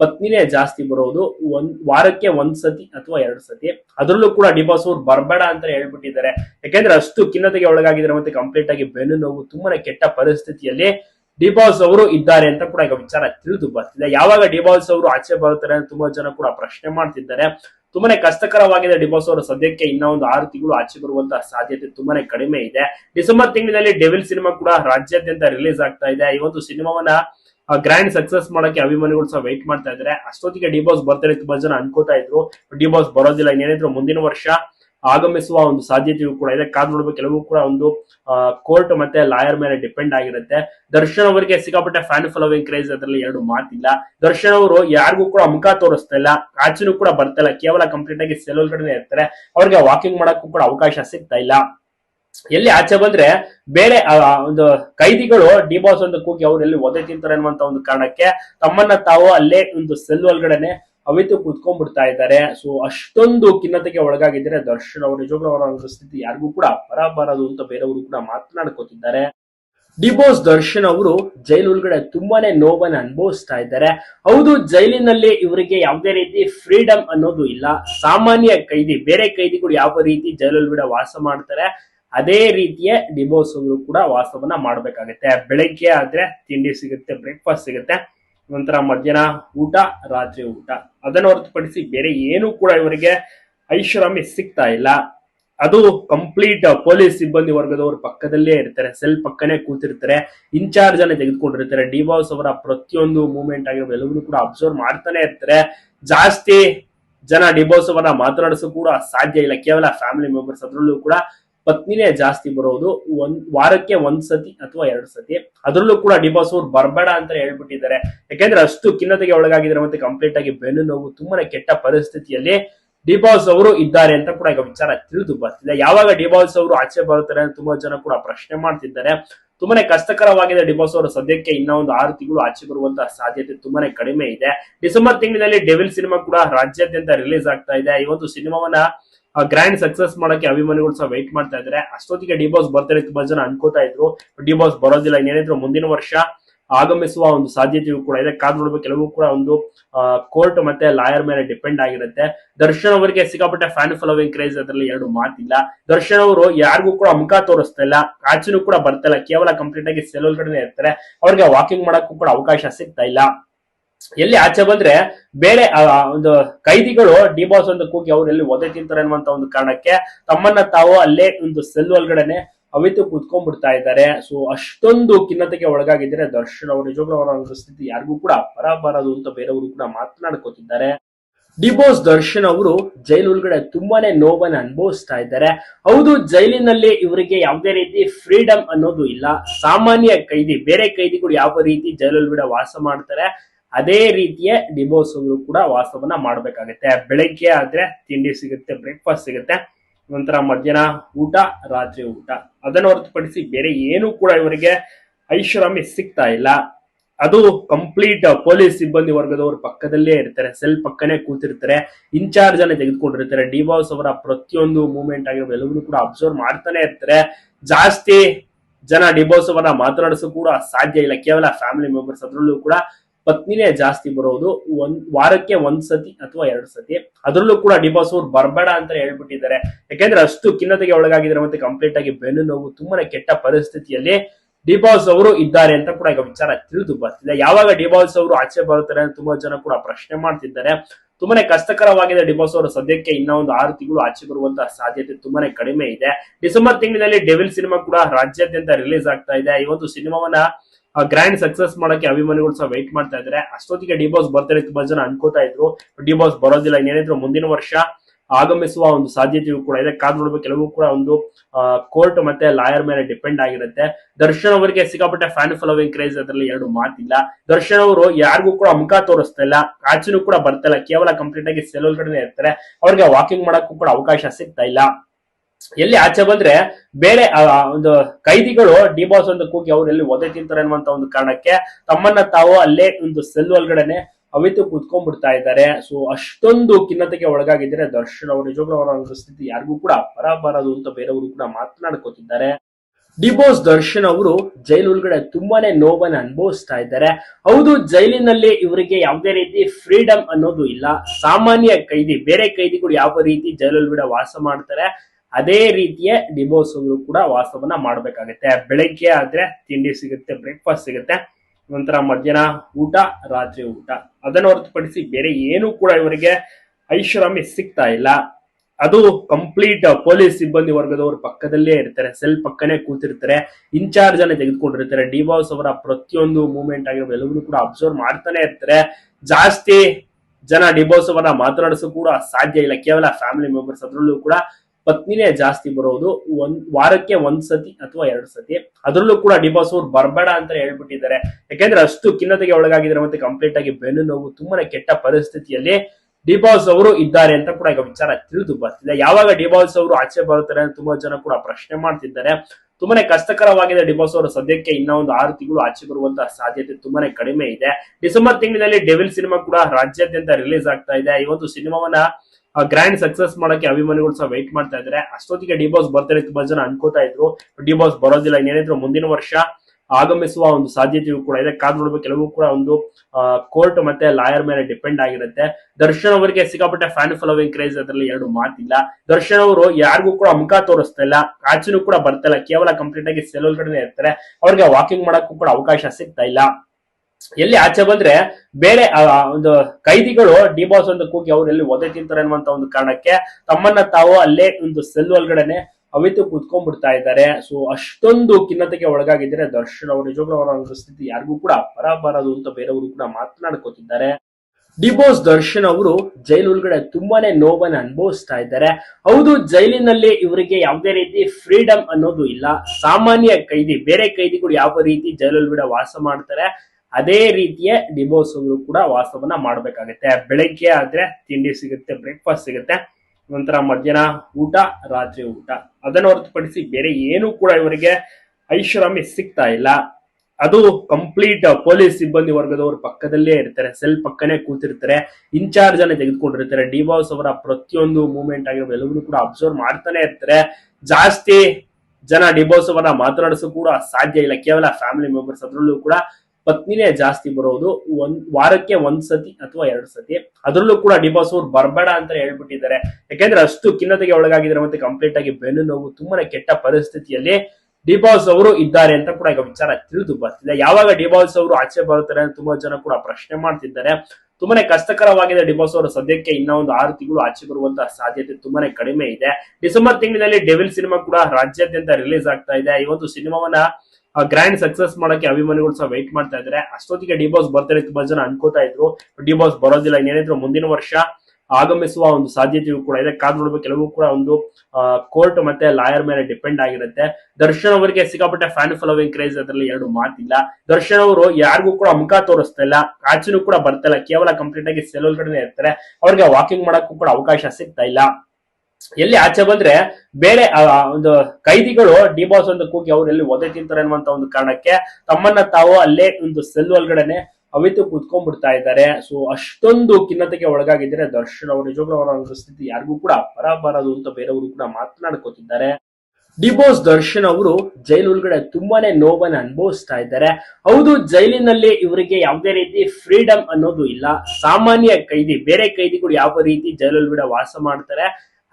ಪತ್ನಿನೇ ಜಾಸ್ತಿ ಬರೋದು ಒಂದ್, ವಾರಕ್ಕೆ ಒಂದ್ ಸತಿ ಅಥವಾ ಎರಡು ಸತಿ. ಅದರಲ್ಲೂ ಕೂಡ ಡಿಬಾಸ್ ಅವ್ರು ಬರಬೇಡ ಅಂತ ಹೇಳ್ಬಿಟ್ಟಿದ್ದಾರೆ. ಯಾಕೆಂದ್ರೆ ಅಷ್ಟು ಖಿನ್ನತೆಗೆ ಒಳಗಾಗಿದ್ದಾರೆ ಮತ್ತೆ ಕಂಪ್ಲೀಟ್ ಆಗಿ ಬೆನ್ನು ನೋವು ತುಂಬಾನೇ ಕೆಟ್ಟ ಪರಿಸ್ಥಿತಿಯಲ್ಲಿ ಡಿಬಾಸ್ ಅವರು ಇದ್ದಾರೆ ಅಂತ ಕೂಡ ಈಗ ವಿಚಾರ ತಿಳಿದು ಬರ್ತಿದೆ. ಯಾವಾಗ ಡಿಬಾಸ್ ಅವರು ಆಚೆ ಬರುತ್ತಾರೆ ಅಂತ ತುಂಬಾ ಜನ ಕೂಡ ಪ್ರಶ್ನೆ ಮಾಡ್ತಿದ್ದಾರೆ. ತುಂಬಾನೇ ಕಷ್ಟಕರವಾಗಿದೆ ಡಿಬಾಸ್ ಅವರು. ಸದ್ಯಕ್ಕೆ ಇನ್ನ ಒಂದು ಆರು ತಿಂಗಳು ಆಚೆ ಬರುವಂತಹ ಸಾಧ್ಯತೆ ತುಂಬಾನೇ ಕಡಿಮೆ ಇದೆ. ಡಿಸೆಂಬರ್ ತಿಂಗಳಿನಲ್ಲಿ ಡೆವಿಲ್ ಸಿನಿಮಾ ಕೂಡ ರಾಜ್ಯಾದ್ಯಂತ ರಿಲೀಸ್ ಆಗ್ತಾ ಇದೆ. ಈ ಒಂದು ಸಿನಿಮಾವನ್ನ ಗ್ರ್ಯಾಂಡ್ ಸಕ್ಸಸ್ ಮಾಡೋಕೆ ಅಭಿಮಾನಿಗಳು ಸಹ ವೆಯ್ಟ್ ಮಾಡ್ತಾ ಇದ್ದಾರೆ. ಅಷ್ಟೊತ್ತಿಗೆ ಡಿಬಾಸ್ ಬರ್ತಾರೆ, ತುಂಬಾ ಜನ ಅನ್ಕೋತಾ ಇದ್ರು. ಡಿಬಾಸ್ ಬರೋದಿಲ್ಲ ಇನ್ನೇನಿದ್ರು ಮುಂದಿನ ವರ್ಷ ಆಗಮಿಸುವ ಒಂದು ಸಾಧ್ಯತೆಯೂ ಕೂಡ ಇದೆ. ಕಾದ್ ನೋಡ್ಬೇಕು, ಕೆಲವು ಕೂಡ ಒಂದು ಕೋರ್ಟ್ ಮತ್ತೆ ಲಾಯರ್ ಮೇಲೆ ಡಿಪೆಂಡ್ ಆಗಿರುತ್ತೆ. ದರ್ಶನ್ ಅವರಿಗೆ ಸಿಕ್ಕಾಪಟ್ಟೆ ಫ್ಯಾನ್ ಫಾಲೋವಿಂಗ್ ಕ್ರೇಜ್ ಅದರಲ್ಲಿ ಎರಡು ಮಾತಿಲ್ಲ. ದರ್ಶನ್ ಅವರು ಯಾರಿಗೂ ಕೂಡ ಮುಖ ತೋರಿಸ್ತಾ ಇಲ್ಲ. ಆಚೆನೂ ಕೂಡ ಬರ್ತಾ ಇಲ್ಲ. ಕೇವಲ ಕಂಪ್ಲೀಟ್ ಆಗಿ ಸೆಲ್ ಒಳಗಡೆ ಇರ್ತಾರೆ. ಅವ್ರಿಗೆ ವಾಕಿಂಗ್ ಮಾಡೋಕ್ಕೂ ಕೂಡ ಅವಕಾಶ ಸಿಗ್ತಾ ಇಲ್ಲ. ಎಲ್ಲಿ ಆಚೆ ಬಂದ್ರೆ ಬೇರೆ ಒಂದು ಕೈದಿಗಳು ಡಿಬಾಸ್ ಒಂದು ಕೂಗಿ ಅವ್ರು ಎಲ್ಲಿ ಒದೆ ತಿಂತಾರೆ ಅನ್ನುವಂತ ಒಂದು ಕಾರಣಕ್ಕೆ ತಮ್ಮನ್ನ ತಾವು ಅಲ್ಲೇ ಒಂದು ಸೆಲ್ ಒಳಗಡೆನೆ ಅವಿತು ಕುತ್ಕೊಂಡ್ಬಿಡ್ತಾ ಇದ್ದಾರೆ. ಸೊ ಅಷ್ಟೊಂದು ಖಿನ್ನತೆಗೆ ಒಳಗಾಗಿದ್ದಾರೆ ದರ್ಶನ್ ಅವರು, ನಿಜವಾಗ್ಲೂ ಅವರ ಒಂದು ಸ್ಥಿತಿ ಯಾರಿಗೂ ಕೂಡ ಬರಬಾರದು ಅಂತ ಬೇರೆಯವರು ಕೂಡ ಮಾತನಾಡ್ಕೋತಿದ್ದಾರೆ. ಡಿಬೋಸ್ ದರ್ಶನ್ ಅವರು ಜೈಲು ಒಳಗಡೆ ತುಂಬಾನೇ ನೋವನ್ನ ಅನುಭವಿಸ್ತಾ ಇದ್ದಾರೆ. ಹೌದು, ಜೈಲಿನಲ್ಲಿ ಇವರಿಗೆ ಯಾವುದೇ ರೀತಿ ಫ್ರೀಡಮ್ ಅನ್ನೋದು ಇಲ್ಲ. ಸಾಮಾನ್ಯ ಕೈದಿ, ಬೇರೆ ಕೈದಿಗಳು ಯಾವ ರೀತಿ ಜೈಲು ಒಳಗಡೆ ವಾಸ ಮಾಡ್ತಾರೆ. ಅದೇ ರೀತಿಯ ಡಿಬೋಸ್ಗಳು ಕೂಡ ವಾಸವನ್ನ ಮಾಡಬೇಕಾಗುತ್ತೆ. ಬೆಳಗ್ಗೆ ಆದ್ರೆ ತಿಂಡಿ ಸಿಗುತ್ತೆ ಬ್ರೇಕ್ಫಾಸ್ಟ್ ಸಿಗುತ್ತೆ. ನಂತರ ಮಧ್ಯಾಹ್ನ ಊಟ, ರಾತ್ರಿ ಊಟ. ಅದನ್ನು ಹೊರತುಪಡಿಸಿ ಬೇರೆ ಏನು ಕೂಡ ಇವರಿಗೆ ಐಷಾರಾಮಿ ಸಿಗ್ತಾ ಇಲ್ಲ. ಅದು ಕಂಪ್ಲೀಟ್ ಪೊಲೀಸ್ ಸಿಬ್ಬಂದಿ ವರ್ಗದವರು ಪಕ್ಕದಲ್ಲೇ ಇರ್ತಾರೆ. ಸೆಲ್ ಪಕ್ಕನೇ ಕೂತಿರ್ತಾರೆ. ಇನ್ಚಾರ್ಜ್ ಅನ್ನ ತೆಗೆದುಕೊಂಡಿರ್ತಾರೆ. ಡಿಬಾಸ್ ಅವರ ಪ್ರತಿಯೊಂದು ಮೂವ್ಮೆಂಟ್ ಆಗಿರೋ ಎಲ್ಲವನ್ನೂ ಕೂಡ ಅಬ್ಸರ್ವ್ ಮಾಡ್ತಾನೆ ಇರ್ತಾರೆ. ಜಾಸ್ತಿ ಜನ ಡಿಬೋಸ್ ಅವರ ಮಾತನಾಡಿಸೋ ಕೂಡ ಸಾಧ್ಯ ಇಲ್ಲ. ಕೇವಲ ಫ್ಯಾಮಿಲಿ ಮೆಂಬರ್ಸ್ ಅದರಲ್ಲೂ ಕೂಡ ಪತ್ನಿನೇ ಜಾಸ್ತಿ ಬರೋದು ಒಂದ್, ವಾರಕ್ಕೆ ಒಂದ್ ಸತಿ ಅಥವಾ ಎರಡು ಸತಿ. ಅದರಲ್ಲೂ ಕೂಡ ಡಿಬಾಸ್ ಅವ್ರು ಬರಬೇಡ ಅಂತ ಹೇಳ್ಬಿಟ್ಟಿದ್ದಾರೆ. ಯಾಕೆಂದ್ರೆ ಅಷ್ಟು ಖಿನ್ನತೆಗೆ ಒಳಗಾಗಿದ್ದಾರೆ ಮತ್ತೆ ಕಂಪ್ಲೀಟ್ ಆಗಿ ಬೆನ್ನು ನೋವು ತುಂಬಾನೇ ಕೆಟ್ಟ ಪರಿಸ್ಥಿತಿಯಲ್ಲಿ ಡಿಬಾಸ್ ಅವರು ಇದ್ದಾರೆ ಅಂತ ಕೂಡ ಈಗ ವಿಚಾರ ತಿಳಿದು ಬರ್ತಿದೆ. ಯಾವಾಗ ಡಿಬಾಸ್ ಅವರು ಆಚೆ ಬರುತ್ತಾರೆ ಅಂತ ತುಂಬಾ ಜನ ಕೂಡ ಪ್ರಶ್ನೆ ಮಾಡ್ತಿದ್ದಾರೆ. ತುಂಬಾನೇ ಕಷ್ಟಕರವಾಗಿದೆ ಡಿಬಾಸ್ ಅವರು ಸದ್ಯಕ್ಕೆ ಇನ್ನ ಒಂದು ಆರು ತಿಂಗಳು ಆಚೆ ಬರುವಂತಹ ಸಾಧ್ಯತೆ ತುಂಬಾನೇ ಕಡಿಮೆ ಇದೆ. ಡಿಸೆಂಬರ್ ತಿಂಗಳಿನಲ್ಲಿ ಡೆವಿಲ್ ಸಿನಿಮಾ ಕೂಡ ರಾಜ್ಯಾದ್ಯಂತ ರಿಲೀಸ್ ಆಗ್ತಾ ಇದೆ. ಈ ಒಂದು ಸಿನಿಮಾವನ್ನ ಗ್ರ್ಯಾಂಡ್ ಸಕ್ಸಸ್ ಮಾಡೋಕೆ ಅಭಿಮಾನಿಗಳು ಸಹ ವೈಟ್ ಮಾಡ್ತಾ ಇದ್ದಾರೆ. ಅಷ್ಟೊತ್ತಿಗೆ ಡಿಬಾಸ್ ಬರ್ತಾರೆ ತುಂಬಾ ಜನ ಅನ್ಕೋತಾ ಇದ್ರು. ಡಿಬಾಸ್ ಬರೋದಿಲ್ಲ ಇನ್ನೇನಿದ್ರು ಮುಂದಿನ ವರ್ಷ ಆಗಮಿಸುವ ಒಂದು ಸಾಧ್ಯತೆಯೂ ಕೂಡ ಇದೆ. ಕಾದ್ ನೋಡ್ಬೇಕು, ಕೆಲವು ಕೂಡ ಒಂದು ಕೋರ್ಟ್ ಮತ್ತೆ ಲಾಯರ್ ಮೇಲೆ ಡಿಪೆಂಡ್ ಆಗಿರುತ್ತೆ. ದರ್ಶನ್ ಅವರಿಗೆ ಸಿಕ್ಕಾಪಟ್ಟೆ ಫ್ಯಾನ್ ಫಾಲೋವಿಂಗ್ ಕ್ರೇಜ್ ಅದರಲ್ಲಿ ಎರಡು ಮಾತಿಲ್ಲ. ದರ್ಶನ್ ಅವರು ಯಾರಿಗೂ ಕೂಡ ಮುಖ ತೋರಿಸ್ತಾ ಇಲ್ಲ. ಆಚೆನೂ ಕೂಡ ಬರ್ತಾ ಇಲ್ಲ. ಕೇವಲ ಕಂಪ್ಲೀಟ್ ಆಗಿ ಸೆಲ್ ಒಳಗಡೆ ಇರ್ತಾರೆ. ಅವ್ರಿಗೆ ವಾಕಿಂಗ್ ಮಾಡಕ್ಕೂ ಕೂಡ ಅವಕಾಶ ಸಿಗ್ತಾ ಇಲ್ಲ. ಎಲ್ಲಿ ಆಚೆ ಬಂದ್ರೆ ಬೇರೆ ಒಂದು ಕೈದಿಗಳು ಡಿಬಾಸ್ ಒಂದು ಕೂಗಿ ಅವ್ರು ಎಲ್ಲಿ ಒದೆ ತಿಂತಾರೆ ಅನ್ನುವಂತ ಒಂದು ಕಾರಣಕ್ಕೆ ತಮ್ಮನ್ನ ತಾವು ಅಲ್ಲೇ ಒಂದು ಸೆಲ್ ಒಳಗಡೆನೆ ಅವಿತು ಕುತ್ಕೊಂಡ್ಬಿಡ್ತಾ ಇದ್ದಾರೆ. ಸೊ ಅಷ್ಟೊಂದು ಖಿನ್ನತೆಗೆ ಒಳಗಾಗಿದ್ದಾರೆ. ದರ್ಶನ್ ಅವರು ನಿಜವಾಗ್ಲೂ ಅವರ ಸ್ಥಿತಿ ಯಾರಿಗೂ ಕೂಡ ಬರಬಾರದು ಅಂತ ಬೇರೆಯವರು ಕೂಡ ಮಾತನಾಡ್ಕೋತಿದ್ದಾರೆ. ಡಿಬೋಸ್ ದರ್ಶನ್ ಅವರು ಜೈಲು ಒಳಗಡೆ ತುಂಬಾನೇ ನೋವನ್ನು ಅನುಭವಿಸ್ತಾ ಇದ್ದಾರೆ. ಹೌದು, ಜೈಲಿನಲ್ಲಿ ಇವರಿಗೆ ಯಾವುದೇ ರೀತಿ ಫ್ರೀಡಮ್ ಅನ್ನೋದು ಇಲ್ಲ. ಸಾಮಾನ್ಯ ಕೈದಿ, ಬೇರೆ ಕೈದಿಗಳು ಯಾವ ರೀತಿ ಜೈಲು ಒಳಗಡೆ ವಾಸ ಮಾಡ್ತಾರೆ ಅದೇ ರೀತಿಯ ಡಿಬೋಸ್ ಅವರು ಕೂಡ ವಾಸವನ್ನ ಮಾಡಬೇಕಾಗುತ್ತೆ. ಬೆಳಗ್ಗೆ ಆದ್ರೆ ತಿಂಡಿ ಸಿಗುತ್ತೆ ಬ್ರೇಕ್ಫಾಸ್ಟ್ ಸಿಗುತ್ತೆ. ನಂತರ ಮಧ್ಯಾಹ್ನ ಊಟ, ರಾತ್ರಿ ಊಟ. ಅದನ್ನು ಹೊರತುಪಡಿಸಿ ಬೇರೆ ಏನು ಕೂಡ ಇವರಿಗೆ ಐಷಾರಾಮಿ ಸಿಗ್ತಾ ಇಲ್ಲ. ಅದು ಕಂಪ್ಲೀಟ್ ಪೊಲೀಸ್ ಸಿಬ್ಬಂದಿ ವರ್ಗದವರು ಪಕ್ಕದಲ್ಲೇ ಇರ್ತಾರೆ. ಸೆಲ್ ಪಕ್ಕನೇ ಕೂತಿರ್ತಾರೆ. ಇನ್ಚಾರ್ಜ್ ಅನ್ನ ತೆಗೆದುಕೊಂಡಿರ್ತಾರೆ. ಡಿಬಾಸ್ ಅವರ ಪ್ರತಿಯೊಂದು ಮೂಮೆಂಟ್ ಆಗಿರೋ ಎಲ್ಲವನ್ನೂ ಕೂಡ ಅಬ್ಸರ್ವ್ ಮಾಡ್ತಾನೆ ಇರ್ತಾರೆ. ಜಾಸ್ತಿ ಜನ ಡಿಬೋಸ್ ಅವರ ಮಾತನಾಡಿಸೋ ಕೂಡ ಸಾಧ್ಯ ಇಲ್ಲ. ಕೇವಲ ಫ್ಯಾಮಿಲಿ ಮೆಂಬರ್ಸ್ ಅದರಲ್ಲೂ ಕೂಡ ಪತ್ನಿನೇ ಜಾಸ್ತಿ ಬರೋದು ಒಂದ್, ವಾರಕ್ಕೆ ಒಂದ್ ಸತಿ ಅಥವಾ ಎರಡ್ ಸತಿ ಅದರಲ್ಲೂ ಕೂಡ ಡಿಬಾಸ್ ಅವ್ರು ಬರ್ಬೇಡ ಅಂತ ಹೇಳ್ಬಿಟ್ಟಿದ್ದಾರೆ. ಯಾಕೆಂದ್ರೆ ಅಷ್ಟು ಖಿನ್ನತೆಗೆ ಒಳಗಾಗಿದ್ದಾರೆ ಮತ್ತೆ ಕಂಪ್ಲೀಟ್ ಆಗಿ ಬೆನ್ನು ನೋವು ತುಂಬಾನೇ ಕೆಟ್ಟ ಪರಿಸ್ಥಿತಿಯಲ್ಲಿ ಡಿಬಾಸ್ ಅವರು ಇದ್ದಾರೆ ಅಂತ ಕೂಡ ಈಗ ವಿಚಾರ ತಿಳಿದು ಬರ್ತಿದೆ. ಯಾವಾಗ ಡಿಬಾಸ್ ಅವರು ಆಚೆ ಬರುತ್ತಾರೆ ಅಂತ ತುಂಬಾ ಜನ ಕೂಡ ಪ್ರಶ್ನೆ ಮಾಡ್ತಿದ್ದಾರೆ. ತುಂಬಾನೇ ಕಷ್ಟಕರವಾಗಿದೆ ಡಿಬಾಸ್ ಅವರು ಸದ್ಯಕ್ಕೆ ಇನ್ನ ಒಂದು ಆರು ತಿಂಗಳು ಆಚೆ ಬರುವಂತಹ ಸಾಧ್ಯತೆ ತುಂಬಾನೇ ಕಡಿಮೆ ಇದೆ. ಡಿಸೆಂಬರ್ ತಿಂಗಳಿನಲ್ಲಿ ಡೆವಿಲ್ ಸಿನಿಮಾ ಕೂಡ ರಾಜ್ಯಾದ್ಯಂತ ರಿಲೀಸ್ ಆಗ್ತಾ ಇದೆ. ಈ ಒಂದು ಸಿನಿಮಾವನ್ನ ಗ್ರ್ಯಾಂಡ್ ಸಕ್ಸಸ್ ಮಾಡೋಕೆ ಅಭಿಮಾನಿಗಳು ಸಹ ವೆಯ್ಟ್ ಮಾಡ್ತಾ ಇದ್ದಾರೆ. ಅಷ್ಟೊತ್ತಿಗೆ ಡಿಬಾಸ್ ಬರ್ತಾರೆ ತುಂಬಾ ಜನ ಅನ್ಕೋತಾ ಇದ್ರು. ಡಿಬಾಸ್ ಬರೋದಿಲ್ಲ ಇನ್ನೇನಿದ್ರು ಮುಂದಿನ ವರ್ಷ ಆಗಮಿಸುವ ಒಂದು ಸಾಧ್ಯತೆಯೂ ಕೂಡ ಇದೆ. ಕಾದ್ ನೋಡ್ಬೇಕು, ಕೆಲವು ಕೂಡ ಒಂದು ಕೋರ್ಟ್ ಮತ್ತೆ ಲಾಯರ್ ಮೇಲೆ ಡಿಪೆಂಡ್ ಆಗಿರುತ್ತೆ. ದರ್ಶನ್ ಅವರಿಗೆ ಸಿಕ್ಕಾಪಟ್ಟೆ ಫ್ಯಾನ್ ಫಾಲೋವಿಂಗ್ ಕ್ರೇಜ್ ಅದರಲ್ಲಿ ಎರಡು ಮಾತಿಲ್ಲ. ದರ್ಶನ್ ಅವರು ಯಾರಿಗೂ ಕೂಡ ಮುಖ ತೋರಿಸ್ತಾ ಇಲ್ಲ. ಆಚೆನೂ ಕೂಡ ಬರ್ತಾ ಇಲ್ಲ. ಕೇವಲ ಕಂಪ್ಲೀಟ್ ಆಗಿ ಸೆಲ್ ಒಳಗಡೆ ಇರ್ತಾರೆ. ಅವ್ರಿಗೆ ವಾಕಿಂಗ್ ಮಾಡಕ್ಕೂ ಕೂಡ ಅವಕಾಶ ಸಿಗ್ತಾ ಇಲ್ಲ. ಎಲ್ಲಿ ಆಚೆ ಬಂದ್ರೆ ಬೇರೆ ಒಂದು ಕೈದಿಗಳು ಡಿಬಾಸ್ ಒಂದು ಕೂಗಿ ಅವ್ರು ಎಲ್ಲಿ ಒದೆ ತಿಂತಾರೆ ಅನ್ನುವಂತ ಒಂದು ಕಾರಣಕ್ಕೆ ತಮ್ಮನ್ನ ತಾವು ಅಲ್ಲೇ ಒಂದು ಸೆಲ್ ಒಳಗಡೆನೆ ಅವಿತು ಕುತ್ಕೊಂಡ್ಬಿಡ್ತಾ ಇದ್ದಾರೆ. ಸೊ ಅಷ್ಟೊಂದು ಖಿನ್ನತೆಗೆ ಒಳಗಾಗಿದ್ದಾರೆ. ದರ್ಶನ್ ಅವರು ನಿಜವಾಗ್ಲೂ ಅವರ ಸ್ಥಿತಿ ಯಾರಿಗೂ ಕೂಡ ಬರಬಾರದು ಅಂತ ಬೇರೆಯವರು ಕೂಡ ಮಾತನಾಡ್ಕೋತಿದ್ದಾರೆ. ಡಿಬೋಸ್ ದರ್ಶನ್ ಅವರು ಜೈಲು ಒಳಗಡೆ ತುಂಬಾನೇ ನೋವನ್ನು ಅನುಭವಿಸ್ತಾ ಇದ್ದಾರೆ. ಹೌದು, ಜೈಲಿನಲ್ಲಿ ಇವರಿಗೆ ಯಾವುದೇ ರೀತಿ ಫ್ರೀಡಮ್ ಅನ್ನೋದು ಇಲ್ಲ. ಸಾಮಾನ್ಯ ಕೈದಿ, ಬೇರೆ ಕೈದಿಗಳು ಯಾವ ರೀತಿ ಜೈಲು ಒಳಗಡೆ ವಾಸ ಮಾಡ್ತಾರೆ ಅದೇ ರೀತಿಯ ಡಿಬೋಸ್ಗಳು ಕೂಡ ವಾಸವನ್ನ ಮಾಡಬೇಕಾಗುತ್ತೆ. ಬೆಳಗ್ಗೆ ಆದ್ರೆ ತಿಂಡಿ ಸಿಗುತ್ತೆ ಬ್ರೇಕ್ಫಾಸ್ಟ್ ಸಿಗುತ್ತೆ. ನಂತರ ಮಧ್ಯಾಹ್ನ ಊಟ, ರಾತ್ರಿ ಊಟ. ಅದನ್ನು ಹೊರತುಪಡಿಸಿ ಬೇರೆ ಏನು ಕೂಡ ಇವರಿಗೆ ಐಷಾರಾಮಿ ಸಿಗ್ತಾ ಇಲ್ಲ. ಅದು ಕಂಪ್ಲೀಟ್ ಪೊಲೀಸ್ ಸಿಬ್ಬಂದಿ ವರ್ಗದವರು ಪಕ್ಕದಲ್ಲೇ ಇರ್ತಾರೆ. ಸೆಲ್ ಪಕ್ಕನೇ ಕೂತಿರ್ತಾರೆ. ಇನ್ಚಾರ್ಜ್ ಅನ್ನ ತೆಗೆದುಕೊಂಡಿರ್ತಾರೆ. ಡಿಬಾಸ್ ಅವರ ಪ್ರತಿಯೊಂದು ಮೂವ್ಮೆಂಟ್ ಆಗಿರೋ ಎಲ್ಲವನ್ನೂ ಕೂಡ ಅಬ್ಸರ್ವ್ ಮಾಡ್ತಾನೆ ಇರ್ತಾರೆ. ಜಾಸ್ತಿ ಜನ ಡಿಬೋಸ್ ಅವರ ಮಾತನಾಡಿಸೋ ಕೂಡ ಸಾಧ್ಯ ಇಲ್ಲ. ಕೇವಲ ಫ್ಯಾಮಿಲಿ ಮೆಂಬರ್ಸ್ ಅದರಲ್ಲೂ ಕೂಡ ಪತ್ನಿನೇ ಜಾಸ್ತಿ ಬರೋದು ಒಂದ್, ವಾರಕ್ಕೆ ಒಂದ್ ಸತಿ ಅಥವಾ ಎರಡ್ ಸತಿ ಅದರಲ್ಲೂ ಕೂಡ ಡಿಬಾಸ್ ಅವ್ರು ಬರ್ಬೇಡ ಅಂತ ಹೇಳ್ಬಿಟ್ಟಿದ್ದಾರೆ. ಯಾಕೆಂದ್ರೆ ಅಷ್ಟು ಖಿನ್ನತೆಗೆ ಒಳಗಾಗಿದ್ದಾರೆ ಮತ್ತೆ ಕಂಪ್ಲೀಟ್ ಆಗಿ ಬೆನ್ನು ನೋವು ತುಂಬಾನೇ ಕೆಟ್ಟ ಪರಿಸ್ಥಿತಿಯಲ್ಲಿ ಡಿಬಾಸ್ ಅವರು ಇದ್ದಾರೆ ಅಂತ ಕೂಡ ಈಗ ವಿಚಾರ ತಿಳಿದು ಬರ್ತಿದೆ. ಯಾವಾಗ ಡಿಬಾಸ್ ಅವರು ಆಚೆ ಬರುತ್ತಾರೆ ಅಂತ ತುಂಬಾ ಜನ ಕೂಡ ಪ್ರಶ್ನೆ ಮಾಡ್ತಿದ್ದಾರೆ. ತುಂಬಾನೇ ಕಷ್ಟಕರವಾಗಿದೆ ಡಿಬಾಸ್ ಅವರು ಸದ್ಯಕ್ಕೆ ಇನ್ನ ಒಂದು ಆರು ತಿಂಗಳು ಆಚೆ ಬರುವಂತಹ ಸಾಧ್ಯತೆ ತುಂಬಾನೇ ಕಡಿಮೆ ಇದೆ. ಡಿಸೆಂಬರ್ ತಿಂಗಳಿನಲ್ಲಿ ಡೆವಿಲ್ ಸಿನಿಮಾ ಕೂಡ ರಾಜ್ಯಾದ್ಯಂತ ರಿಲೀಸ್ ಆಗ್ತಾ ಇದೆ. ಈ ಒಂದು ಸಿನಿಮಾವನ್ನ ಗ್ರ್ಯಾಂಡ್ ಸಕ್ಸಸ್ ಮಾಡೋಕೆ ಅಭಿಮಾನಿಗಳು ಸಹ ವೆಯ್ಟ್ ಮಾಡ್ತಾ ಇದ್ದಾರೆ. ಅಷ್ಟೊತ್ತಿಗೆ ಡಿಬಾಸ್ ಬರ್ತಾರೆ ತುಂಬಾ ಜನ ಅನ್ಕೋತಾ ಇದ್ರು. ಡಿಬಾಸ್ ಬರೋದಿಲ್ಲ ಇನ್ನೇನಿದ್ರು ಮುಂದಿನ ವರ್ಷ ಆಗಮಿಸುವ ಒಂದು ಸಾಧ್ಯತೆಯೂ ಕೂಡ ಇದೆ. ಕಾದ್ ನೋಡ್ಬೇಕು, ಕೆಲವು ಕೂಡ ಒಂದು ಕೋರ್ಟ್ ಮತ್ತೆ ಲಾಯರ್ ಮೇಲೆ ಡಿಪೆಂಡ್ ಆಗಿರುತ್ತೆ. ದರ್ಶನ್ ಅವರಿಗೆ ಸಿಕ್ಕಾಪಟ್ಟೆ ಫ್ಯಾನ್ ಫಾಲೋವಿಂಗ್ ಕ್ರೇಜ್ ಅದರಲ್ಲಿ ಎರಡು ಮಾತಿಲ್ಲ. ದರ್ಶನ್ ಅವರು ಯಾರಿಗೂ ಕೂಡ ಮುಖ ತೋರಿಸ್ತಾ ಇಲ್ಲ. ಆಚೆನೂ ಕೂಡ ಬರ್ತಾ ಇಲ್ಲ. ಕೇವಲ ಕಂಪ್ಲೀಟ್ ಆಗಿ ಸೆಲ್ ಒಳಗಡೆ ಇರ್ತಾರೆ. ಅವ್ರಿಗೆ ವಾಕಿಂಗ್ ಮಾಡಕ್ಕೂ ಕೂಡ ಅವಕಾಶ ಸಿಗ್ತಾ ಇಲ್ಲ. ಎಲ್ಲಿ ಆಚೆ ಬಂದ್ರೆ ಬೇರೆ ಒಂದು ಕೈದಿಗಳು ಡಿಬಾಸ್ ಒಂದು ಕೂಗಿ ಅವ್ರು ಎಲ್ಲಿ ಒದೆ ತಿಂತಾರೆ ಅನ್ನುವಂತ ಒಂದು ಕಾರಣಕ್ಕೆ ತಮ್ಮನ್ನ ತಾವು ಅಲ್ಲೇ ಒಂದು ಸೆಲ್ ಒಳಗಡೆನೆ ಅವಿತು ಕುತ್ಕೊಂಡ್ಬಿಡ್ತಾ ಇದ್ದಾರೆ. ಸೊ ಅಷ್ಟೊಂದು ಖಿನ್ನತೆಗೆ ಒಳಗಾಗಿದ್ದಾರೆ. ದರ್ಶನ್ ಅವರು ನಿಜವಾಗ್ಲೂ ಅವರ ಸ್ಥಿತಿ ಯಾರಿಗೂ ಕೂಡ ಬರಬಾರದು ಅಂತ ಬೇರೆಯವರು ಕೂಡ ಮಾತನಾಡ್ಕೋತಿದ್ದಾರೆ. ಡಿಬೋಸ್ ದರ್ಶನ್ ಅವರು ಜೈಲು ಒಳಗಡೆ ತುಂಬಾನೇ ನೋವನ್ನು ಅನುಭವಿಸ್ತಾ ಇದ್ದಾರೆ. ಹೌದು, ಜೈಲಿನಲ್ಲಿ ಇವರಿಗೆ ಯಾವುದೇ ರೀತಿ ಫ್ರೀಡಮ್ ಅನ್ನೋದು ಇಲ್ಲ. ಸಾಮಾನ್ಯ ಕೈದಿ, ಬೇರೆ ಕೈದಿಗಳು ಯಾವ ರೀತಿ ಜೈಲು ಒಳಗಡೆ ವಾಸ ಮಾಡ್ತಾರೆ ಅದೇ ರೀತಿಯ ಡಿಬೋಸ್ ಕೂಡ ವಾಸವನ್ನ ಮಾಡಬೇಕಾಗುತ್ತೆ. ಬೆಳಗ್ಗೆ ಆದ್ರೆ ತಿಂಡಿ ಸಿಗುತ್ತೆ ಬ್ರೇಕ್ಫಾಸ್ಟ್ ಸಿಗುತ್ತೆ. ನಂತರ ಮಧ್ಯಾಹ್ನ ಊಟ, ರಾತ್ರಿ ಊಟ. ಅದನ್ನು ಹೊರತುಪಡಿಸಿ ಬೇರೆ ಏನು ಕೂಡ ಇವರಿಗೆ ಐಷಾರಾಮಿ ಸಿಗ್ತಾ ಇಲ್ಲ. ಅದು ಕಂಪ್ಲೀಟ್ ಪೊಲೀಸ್ ಸಿಬ್ಬಂದಿ ವರ್ಗದವರು ಪಕ್ಕದಲ್ಲೇ ಇರ್ತಾರೆ. ಸೆಲ್ ಪಕ್ಕನೆ ಕೂತಿರ್ತಾರೆ. ಇನ್ಚಾರ್ಜ್ ಅನ್ನ ತೆಗೆದುಕೊಂಡಿರ್ತಾರೆ. ಡಿಬಾಸ್ ಅವರ ಪ್ರತಿಯೊಂದು ಮೂವ್ಮೆಂಟ್ ಆಗಿರೋ ಎಲ್ಲವನ್ನೂ ಕೂಡ ಅಬ್ಸರ್ವ್ ಮಾಡ್ತಾನೆ ಇರ್ತಾರೆ. ಜಾಸ್ತಿ ಜನ ಡಿಬೋಸ್ ಅವರ ಮಾತನಾಡಿಸೋ ಕೂಡ ಸಾಧ್ಯ ಇಲ್ಲ. ಕೇವಲ ಫ್ಯಾಮಿಲಿ ಮೆಂಬರ್ಸ್ ಅದರಲ್ಲೂ ಕೂಡ ಪತ್ನಿನೇ ಜಾಸ್ತಿ ಬರೋದು ಒಂದ್, ವಾರಕ್ಕೆ ಒಂದ್ ಸತಿ ಅಥವಾ ಎರಡ್ ಸತಿ ಅದರಲ್ಲೂ ಕೂಡ ಡಿಬಾಸ್ ಅವ್ರು ಬರ್ಬೇಡ ಅಂತ ಹೇಳ್ಬಿಟ್ಟಿದ್ದಾರೆ. ಯಾಕೆಂದ್ರೆ ಅಷ್ಟು ಖಿನ್ನತೆಗೆ ಒಳಗಾಗಿದ್ದಾರೆ ಮತ್ತೆ ಕಂಪ್ಲೀಟ್ ಆಗಿ ಬೆನ್ನು ನೋವು ತುಂಬಾನೇ ಕೆಟ್ಟ ಪರಿಸ್ಥಿತಿಯಲ್ಲಿ ಡಿಬಾಸ್ ಅವರು ಇದ್ದಾರೆ ಅಂತ ಕೂಡ ಈಗ ವಿಚಾರ ತಿಳಿದು ಬರ್ತಿದೆ. ಯಾವಾಗ ಡಿಬಾಸ್ ಅವರು ಆಚೆ ಬರುತ್ತಾರೆ ಅಂತ ತುಂಬಾ ಜನ ಕೂಡ ಪ್ರಶ್ನೆ ಮಾಡ್ತಿದ್ದಾರೆ. ತುಂಬಾನೇ ಕಷ್ಟಕರವಾಗಿದೆ ಡಿಬಾಸ್ ಅವರು ಸದ್ಯಕ್ಕೆ ಇನ್ನ ಒಂದು ಆರು ತಿಂಗಳು ಆಚೆ ಬರುವಂತಹ ಸಾಧ್ಯತೆ ತುಂಬಾನೇ ಕಡಿಮೆ ಇದೆ. ಡಿಸೆಂಬರ್ ತಿಂಗಳಿನಲ್ಲಿ ಡೆವಿಲ್ ಸಿನಿಮಾ ಕೂಡ ರಾಜ್ಯಾದ್ಯಂತ ರಿಲೀಸ್ ಆಗ್ತಾ ಇದೆ. ಈ ಒಂದು ಸಿನಿಮಾವನ್ನ ಗ್ರ್ಯಾಂಡ್ ಸಕ್ಸಸ್ ಮಾಡೋಕೆ ಅಭಿಮಾನಿಗಳು ಸಹ ವೆಯ್ಟ್ ಮಾಡ್ತಾ ಇದ್ದಾರೆ. ಅಷ್ಟೊತ್ತಿಗೆ ಡಿಬಾಸ್ ಬರ್ತಾರೆ ತುಂಬಾ ಜನ ಅನ್ಕೋತಾ ಇದ್ರು. ಡಿಬಾಸ್ ಬರೋದಿಲ್ಲ ಇನ್ನೇನಿದ್ರು ಮುಂದಿನ ವರ್ಷ ಆಗಮಿಸುವ ಒಂದು ಸಾಧ್ಯತೆಯೂ ಕೂಡ ಇದೆ. ಕಾದ್ ನೋಡ್ಬೇಕು, ಕೆಲವು ಕೂಡ ಒಂದು ಕೋರ್ಟ್ ಮತ್ತೆ ಲಾಯರ್ ಮೇಲೆ ಡಿಪೆಂಡ್ ಆಗಿರುತ್ತೆ. ದರ್ಶನ್ ಅವರಿಗೆ ಸಿಕ್ಕಾಪಟ್ಟೆ ಫ್ಯಾನ್ ಫಾಲೋವಿಂಗ್ ಕ್ರೇಜ್ ಅದರಲ್ಲಿ ಎರಡು ಮಾತಿಲ್ಲ. ದರ್ಶನ್ ಅವರು ಯಾರಿಗೂ ಕೂಡ ಮುಖ ತೋರಿಸ್ತಾ ಇಲ್ಲ. ಆಚೆನೂ ಕೂಡ ಬರ್ತಾ ಇಲ್ಲ. ಕೇವಲ ಕಂಪ್ಲೀಟ್ ಆಗಿ ಸೆಲ್ ಒಳಗಡೆ ಇರ್ತಾರೆ. ಅವ್ರಿಗೆ ವಾಕಿಂಗ್ ಮಾಡಕ್ಕೂ ಕೂಡ ಅವಕಾಶ ಸಿಗ್ತಾ ಇಲ್ಲ. ಎಲ್ಲಿ ಆಚೆ ಬಂದ್ರೆ ಬೇರೆ ಒಂದು ಕೈದಿಗಳು ಡಿಬಾಸ್ ಒಂದು ಕೂಗಿ ಅವ್ರು ಎಲ್ಲಿ ಒದೆ ತಿಂತಾರೆ ಅನ್ನುವಂತ ಒಂದು ಕಾರಣಕ್ಕೆ ತಮ್ಮನ್ನ ತಾವು ಅಲ್ಲೇ ಒಂದು ಸೆಲ್ ಒಳಗಡೆನೆ ಅವಿತು ಕುತ್ಕೊಂಡ್ಬಿಡ್ತಾ ಇದ್ದಾರೆ. ಸೊ ಅಷ್ಟೊಂದು ಖಿನ್ನತೆಗೆ ಒಳಗಾಗಿದ್ರೆ ದರ್ಶನ್ ಅವರು ನಿಜವಾಗ್ಲೂ ಅವರ ಸ್ಥಿತಿ ಯಾರಿಗೂ ಕೂಡ ಬರಬಾರದು ಅಂತ ಬೇರೆಯವರು ಕೂಡ ಮಾತನಾಡ್ಕೋತಿದ್ದಾರೆ. ಡಿಬೋಸ್ ದರ್ಶನ್ ಅವರು ಜೈಲು ಒಳಗಡೆ ತುಂಬಾನೇ ನೋವನ್ನ ಅನುಭವಿಸ್ತಾ ಇದ್ದಾರೆ. ಹೌದು, ಜೈಲಿನಲ್ಲಿ ಇವರಿಗೆ ಯಾವುದೇ ರೀತಿ ಫ್ರೀಡಮ್ ಅನ್ನೋದು ಇಲ್ಲ. ಸಾಮಾನ್ಯ ಕೈದಿ, ಬೇರೆ ಕೈದಿಗಳು ಯಾವ ರೀತಿ ಜೈಲು ಒಳಗಡೆ ವಾಸ ಮಾಡ್ತಾರೆ